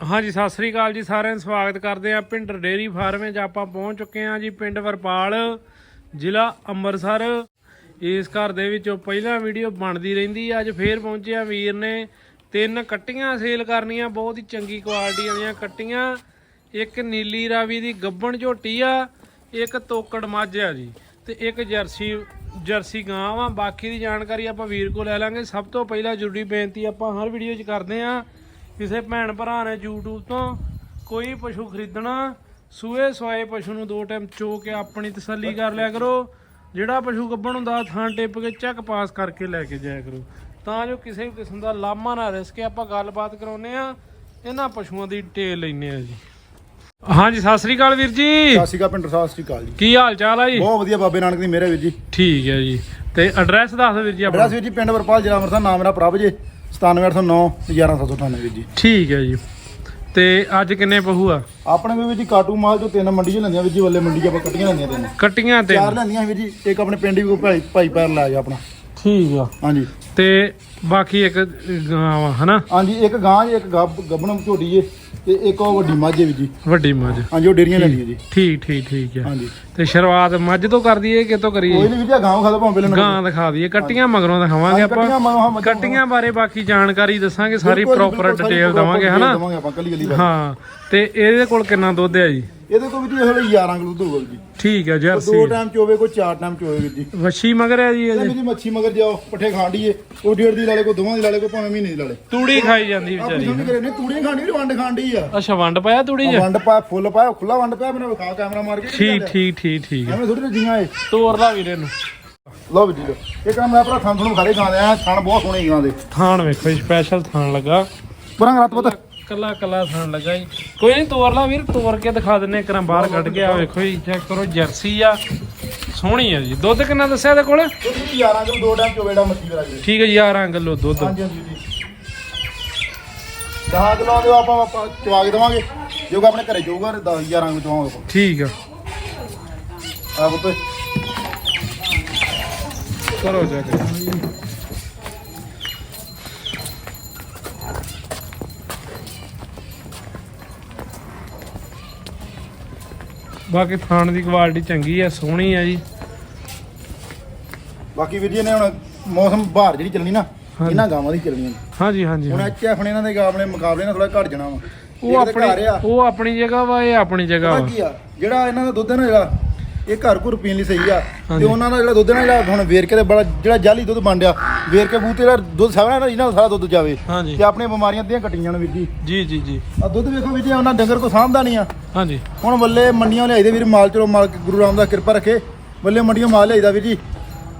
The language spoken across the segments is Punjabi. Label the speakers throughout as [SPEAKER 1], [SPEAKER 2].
[SPEAKER 1] ਹਾਂਜੀ, ਸਤਿ ਸ੍ਰੀ ਅਕਾਲ ਜੀ, ਸਾਰਿਆਂ ਨੂੰ ਸਵਾਗਤ ਕਰਦੇ ਆ ਪਿੰਡ ਡੇਰੀ ਫਾਰਮ ਵਿੱਚ। ਆਪਾਂ ਪਹੁੰਚ ਚੁੱਕੇ ਆ ਜੀ ਪਿੰਡ ਵਰਪਾਲ, ਜ਼ਿਲ੍ਹਾ ਅੰਮ੍ਰਿਤਸਰ। ਇਸ ਘਰ ਦੇ ਵਿੱਚੋਂ ਪਹਿਲਾਂ ਵੀਡੀਓ ਬਣਦੀ ਰਹਿੰਦੀ ਅੱਜ ਫੇਰ ਪਹੁੰਚਿਆ ਵੀਰ ਨੇ। ਤਿੰਨ ਕੱਟੀਆਂ ਸੇਲ ਕਰਨੀਆਂ, ਬਹੁਤ ਹੀ ਚੰਗੀ ਕੁਆਲਿਟੀ ਦੀਆਂ ਕੱਟੀਆਂ। ਇੱਕ ਨੀਲੀ ਰਾਵੀ ਦੀ ਗੱਬਣ ਝੋਟੀ ਆ, ਇੱਕ ਤੋਕੜ ਮੱਝ ਆ ਜੀ, ਤੇ ਇੱਕ ਜਰਸੀ ਜਰਸੀ ਗਾਂ ਵਾ। ਬਾਕੀ ਦੀ ਜਾਣਕਾਰੀ ਆਪਾਂ ਵੀਰ ਕੋਲ ਲੈ ਲਾਂਗੇ। ਸਭ ਤੋਂ ਪਹਿਲਾਂ ਜ਼ਰੂਰੀ ਬੇਨਤੀ ਆਪਾਂ ਹਰ ਵੀਡੀਓ 'ਚ ਕਰਦੇ ਆ ਕਿਸੇ ਭੈਣ ਭਰਾ ਨੇ YouTube ਤੋਂ ਕੋਈ ਪਸ਼ੂ ਖਰੀਦਣਾ ਸੂਏ ਸਵਾਏ ਪਸ਼ੂ ਨੂੰ ਦੋ ਟਾਈਮ ਚੋ ਕੇ ਆਪਣੀ ਤਸੱਲੀ ਕਰ ਲਿਆ ਕਰੋ। ਜਿਹੜਾ ਪਸ਼ੂ ਗੱਭਣ ਹੁੰਦਾ ਥਾਂ ਟਿੱਪ ਕੇ ਚੈੱਕ ਪਾਸ ਕਰਕੇ ਲੈ ਕੇ ਜਾਇਆ ਕਰੋ। ਤਾਂ ਜੋ ਕਿਸੇ ਵੀ ਕਿਸਮ ਦਾ ਲਾਮਾ ਨਾ ਰਿਸਕੇ ਆਪਾਂ ਗੱਲਬਾਤ ਕਰਾਉਨੇ ਆ ਇਹਨਾਂ ਪਸ਼ੂਆਂ ਦੀ ਡਿਟੇਲ ਲੈਨੇ ਆ ਜੀ। ਹਾਂਜੀ ਸਤਿ ਸ੍ਰੀ ਅਕਾਲ ਵੀਰ ਜੀ।
[SPEAKER 2] ਸਤਿ ਸ਼੍ਰੀ ਅਕਾਲ ਪਿੰਡ ਸਤਿ ਸ਼੍ਰੀ ਅਕਾਲ ਜੀ।
[SPEAKER 1] ਕੀ ਹਾਲ ਚਾਲ ਆ ਜੀ?
[SPEAKER 2] ਬਹੁਤ ਵਧੀਆ ਬਾਬੇ ਨਾਨਕ ਦੀ ਮਿਹਰ ਵੀਰ ਜੀ।
[SPEAKER 1] ਠੀਕ ਹੈ ਜੀ। ਤੇ ਐਡਰੈਸ ਦੱਸ ਦਿਓ ਵੀਰ ਜੀ ਆਪਣਾ।
[SPEAKER 2] ਐਡਰੈਸ ਵੀਰ ਜੀ ਪਿੰਡ ਵਰਪਾਲ ਜ਼ਿਲ੍ਹਾ ਅੰਮ੍ਰਿਤਸਰ ਨਾਮ ਮੇਰਾ ਪ੍ਰਭ ਜੀ। 97809 11798 ਵੀਰ ਜੀ।
[SPEAKER 1] ਠੀਕ ਹੈ ਜੀ। ਤੇ ਅੱਜ ਕਿੰਨੇ ਪਹੂ ਆ?
[SPEAKER 2] ਆਪਣੇ ਕੋਲ ਵੀਰ ਜੀ ਕਾਟੂ ਮਾਲ ਤੋਂ ਤਿੰਨ ਮੰਡੀ 'ਚ ਲੈਂਦੀਆਂ ਵੀਰ ਜੀ ਵੱਲੇ ਮੰਡੀ ਆਪਾਂ ਕੱਟੀਆਂ ਲੈਂਦੀਆਂ ਤਿੰਨ।
[SPEAKER 1] ਕੱਟੀਆਂ ਤੇ
[SPEAKER 2] ਚਾਰ ਲੈਂਦੀਆਂ ਵੀਰ ਜੀ ਇੱਕ ਆਪਣੇ ਪਿੰਡ ਵੀ ਭਾਈ ਭਾਈ ਪੈਰ ਲਾ ਗਿਆ ਆਪਣਾ।
[SPEAKER 1] ਠੀਕ ਆ।
[SPEAKER 2] ਹਾਂਜੀ।
[SPEAKER 1] ਤੇ ਬਾਕੀ ਇੱਕ ਗਾਂ ਵਾ ਹਨਾ?
[SPEAKER 2] ਹਾਂਜੀ ਇੱਕ ਗਾਂ ਜੀ ਇੱਕ ਗੱਬ- ਗੱਭਣ ਝੋਟੀ ਜੀ। ਤੇ ਇੱਕ ਉਹ ਵੱਡੀ ਮੱਝ ਹੈ ਵੀਰ ਜੀ।
[SPEAKER 1] ਵੱਡੀ ਮੱਝ।
[SPEAKER 2] ਹਾਂਜੀ ਉਹ ਡੇਰੀਆਂ ਲੈਂਦੀਆਂ ਜੀ।
[SPEAKER 1] ਠੀਕ ਠੀਕ ਠੀਕ ਹੈ।
[SPEAKER 2] ਹਾਂਜੀ।
[SPEAKER 1] ਤੇ ਸ਼ੁਰੂਆਤ ਮੱਝ ਤੋਂ ਕਰ ਦਈਏ ਕਿਤੋਂ
[SPEAKER 2] ਕੋਈ
[SPEAKER 1] ਕਰੀਏ?
[SPEAKER 2] ਨਹੀਂ ਵੀਰ ਜੀ ਗਾਂ ਖਾ ਦੋ ਭਾਵੇਂ ਪਹਿਲਾਂ
[SPEAKER 1] ਗਾਂ ਦਿਖਾ ਦਈਏ। ਕੱਟੀਆਂ ਮਗਰੋਂ ਦਿਖਾਵਾਂਗੇ ਆਪਾਂ ਕੱਟੀਆਂ ਬਾਰੇ ਬਾਕੀ ਜਾਣਕਾਰੀ ਦੱਸਾਂਗੇ ਸਾਰੀ ਪ੍ਰੋਪਰ ਡਿਟੇਲ ਦਵਾਂਗੇ ਹਨਾ? ਹਾਂ ਤੇ ਇਹਦੇ ਕੋਲ ਕਿੰਨਾ ਦੁੱਧ ਹੈ ਜੀ?
[SPEAKER 2] ਇਹਦੇ ਕੋਲ ਵੀਰ ਜੀ ਇਹ ਹਲੇ 11 ਕਿਲੋ ਦੁੱਧ ਹੋਊਗਾ ਵੀਰ ਜੀ
[SPEAKER 1] ਠੀਕ ਹੈ
[SPEAKER 2] ਕੋਈ ਦੋ
[SPEAKER 1] ਜਰਸੀ
[SPEAKER 2] ਟਾਈਮ ਚੋਵੇ ਕੋਈ ਚਾਰ ਟਾਈਮ ਚੋਵੇ ਵੀਰ ਜੀ।
[SPEAKER 1] ਵੱਛੀ ਮਗਰ ਹੈ ਜੀ
[SPEAKER 2] ਇਹ
[SPEAKER 1] ਇਹਦੇ
[SPEAKER 2] ਵੀ ਜੀ ਮੱਛੀ ਮਗਰ ਜਾਓ ਪੱਠੇ ਖਾਂਡੀਏ ਉਹ ਡੇਢ ਦੀ ਲਾਲੇ ਕੋ ਦੋਵਾਂ ਦੀ ਲਾਲੇ ਕੋ ਭਾਵੇਂ ਮਹੀਨੇ ਦੀ ਲਾਲੇ
[SPEAKER 1] ਤੂੜੀ ਖਾਈ ਜਾਂਦੀ
[SPEAKER 2] ਆਪਣੀ
[SPEAKER 1] ਵਿਚਾਰੀ।
[SPEAKER 2] ਸਮਝ ਕਰੇ ਨਹੀਂ ਤੂੜੀਆਂ ਖਾਂਡੀ ਵੀ ਵੰਡ ਖਾਂਡੀ ਆ?
[SPEAKER 1] ਅੱਛਾ ਵੰਡ ਪਾਇਆ ਤੂੜੀ ਚ?
[SPEAKER 2] ਵੰਡ ਪਾ ਫੁੱਲ ਪਾਇਆ ਖੁੱਲਾ ਵੰਡ ਪਾਇਆ ਮੈਨੂੰ ਵਿਖਾ ਕੈਮਰਾ ਮਾਰ ਕੇ
[SPEAKER 1] ਠੀਕ ਠੀਕ ਠੀਕ ਠੀਕ।
[SPEAKER 2] ਐਵੇਂ ਥੋੜੀ ਜੀਆਂ ਏ।
[SPEAKER 1] ਤੋਰ ਲਾ ਵੀਰੇ ਨੂੰ।
[SPEAKER 2] ਲਓ ਵੀ ਜੀ ਲਓ। ਇਹ ਕੰਮ ਮੈਂ ਭਰਾ ਖਾਂ ਤੁਹਾਨੂੰ ਖਾਰੇ ਖਾਂਦੇ ਆ ਖਾਣ ਬਹੁਤ ਸੋਹਣੇ ਗਾਂ ਦੇ।
[SPEAKER 1] ਥਾਣ ਵੇਖੋ ਸਪੈਸ਼ਲ ਥਾਣ ਲੱਗਾ।
[SPEAKER 2] ਪਰਾਂ ਰਾਤ ਪਤਾ।
[SPEAKER 1] ਕੱਲਾ ਕੱਲਾ ਥਾਣ ਲੱਗਾ ਜੀ। ਕੋਈ ਨਹੀਂ ਤੋਰ ਲਾ ਵੀਰ ਤੋਰ ਕੇ ਦਿਖਾ ਦਿੰਨੇ ਇੱਕ ਰਾਂ ਬਾਹਰ ਕੱਢ ਕੇ ਆ ਵੇਖੋ ਜੀ ਚੈੱਕ ਕਰੋ ਜਰਸੀ ਆ। ਸੋਹਣੀ ਆ ਜੀ। ਦੁੱਧ ਕਿੰਨਾ ਦੱਸਿਆ ਇਹਦੇ ਕੋਲ?
[SPEAKER 2] ਇਹ ਵੀ 11 ਕਿਲੋ ਦੋ ਟਾਈਮ ਚੋਵੇ ਦਾ ਮੱਛੀ ਵਾਲਾ ਜੀ।
[SPEAKER 1] ਠੀਕ ਹੈ ਜੀ 11 ਕਿਲੋ ਦੁੱਧ।
[SPEAKER 2] ਹਾਂਜੀ ਹਾਂਜੀ ਜੀ। 10 ਕਿਲੋ ਦੇ ਆਪਾਂ ਆਪਾਂ ਚਵਾ ਕੇ ਦਵਾਂਗੇ। ਜੋ ਕਿ ਆਪਣੇ ਘਰੇ ਜਾਊਗਾ 10 11 ਕਿਲੋ ਦਵਾਂਗੇ ਆਪਾਂ।
[SPEAKER 1] ਠੀਕ ਆ।
[SPEAKER 2] ਆ ਪੁੱਤ।
[SPEAKER 1] ਕਰੋ ਜਾ ਕੇ ਬਾਕੀ ਥਾਣ ਦੀ ਕੁਆਲਿਟੀ ਚੰਗੀ ਆ ਸੋਹਣੀ ਆ ਜੀ।
[SPEAKER 2] ਬਾਕੀ ਵੀਰ ਜੀ ਨੇ ਹੁਣ ਮੌਸਮ ਬਾਹਰ ਜਿਹੜੀ ਚੱਲਣੀ ਨਾ। ਇਹਨਾਂ ਗਾਵਾਂ ਦੀ ਚੱਲਣੀ
[SPEAKER 1] ਹਾਂਜੀ ਹਾਂਜੀ
[SPEAKER 2] ਹੁਣ
[SPEAKER 1] ਹਾਂਜੀ।
[SPEAKER 2] ਐਚ ਐਫ ਨੇ ਇਹਨਾਂ ਦੇ ਆਪਣੇ ਮੁਕਾਬਲੇ ਨਾਲ ਥੋੜਾ ਘਟ ਜਾਣਾ ਵਾ।
[SPEAKER 1] ਉਹ ਆਪਣੀ
[SPEAKER 2] ਆ।
[SPEAKER 1] ਉਹ ਆਪਣੀ ਜਗ੍ਹਾ ਵਾ ਇਹ ਆਪਣੀ ਜਗ੍ਹਾ ਵਾ।
[SPEAKER 2] ਜਿਹੜਾ ਇਹਨਾਂ ਦਾ ਦੁੱਧ ਹੈ ਨਾ ਜਿਹੜਾ ਇਹ ਘਰ ਘੁਰ ਪੀਣ ਲਈ ਸਹੀ ਆ। ਤੇ ਉਹਨਾਂ ਦਾ ਜਿਹੜਾ ਦੁੱਧ ਹੈ ਨਾ ਜਿਹੜਾ ਹੁਣ ਵੇਰ ਕੇ ਤੇ ਬੜਾ ਜਿਹੜਾ ਜਾਲੀ ਦੁੱਧ ਬਣ ਡਿਆ ਵੇਰ ਕੇ ਬੂਤੇ ਜਿਹੜਾ ਦੁੱਧ ਸਾਰਾ ਨਾ ਇਹਨਾਂ ਦਾ ਸਾਰਾ ਦੁੱਧ ਜਾਵੇ।
[SPEAKER 1] ਹਾਂਜੀ।
[SPEAKER 2] ਤੇ ਆਪਣੀਆਂ ਬਿਮਾਰੀਆਂ ਦੀਆਂ ਕੱਟੀਆਂ ਨੇ ਵੀਰ ਜੀ।
[SPEAKER 1] ਜੀ ਜੀ ਜੀ।
[SPEAKER 2] ਆ ਦੁੱਧ ਵੇਖੋ ਵੀਰ ਜੀ ਉਹਨਾਂ ਡੰਗਰ ਕੋ ਸਾਂਭਦਾ ਨਹੀਂ ਆ।
[SPEAKER 1] ਹਾਂਜੀ।
[SPEAKER 2] ਹੁਣ ਵੱਲੇ ਮੰਡੀਆਂ ਲਿਆਈਦੇ ਵੀਰ ਮਾਲ ਚਲੋ ਮਾਲ ਗੁਰੂ ਰਾਮਦਾਸ ਕਿਰਪਾ ਰੱਖੇ। ਵੱਲੇ ਮੰਡੀਆਂ ਮਾਲ ਲਿਆਈਦਾ ਵੀਰ ਜੀ।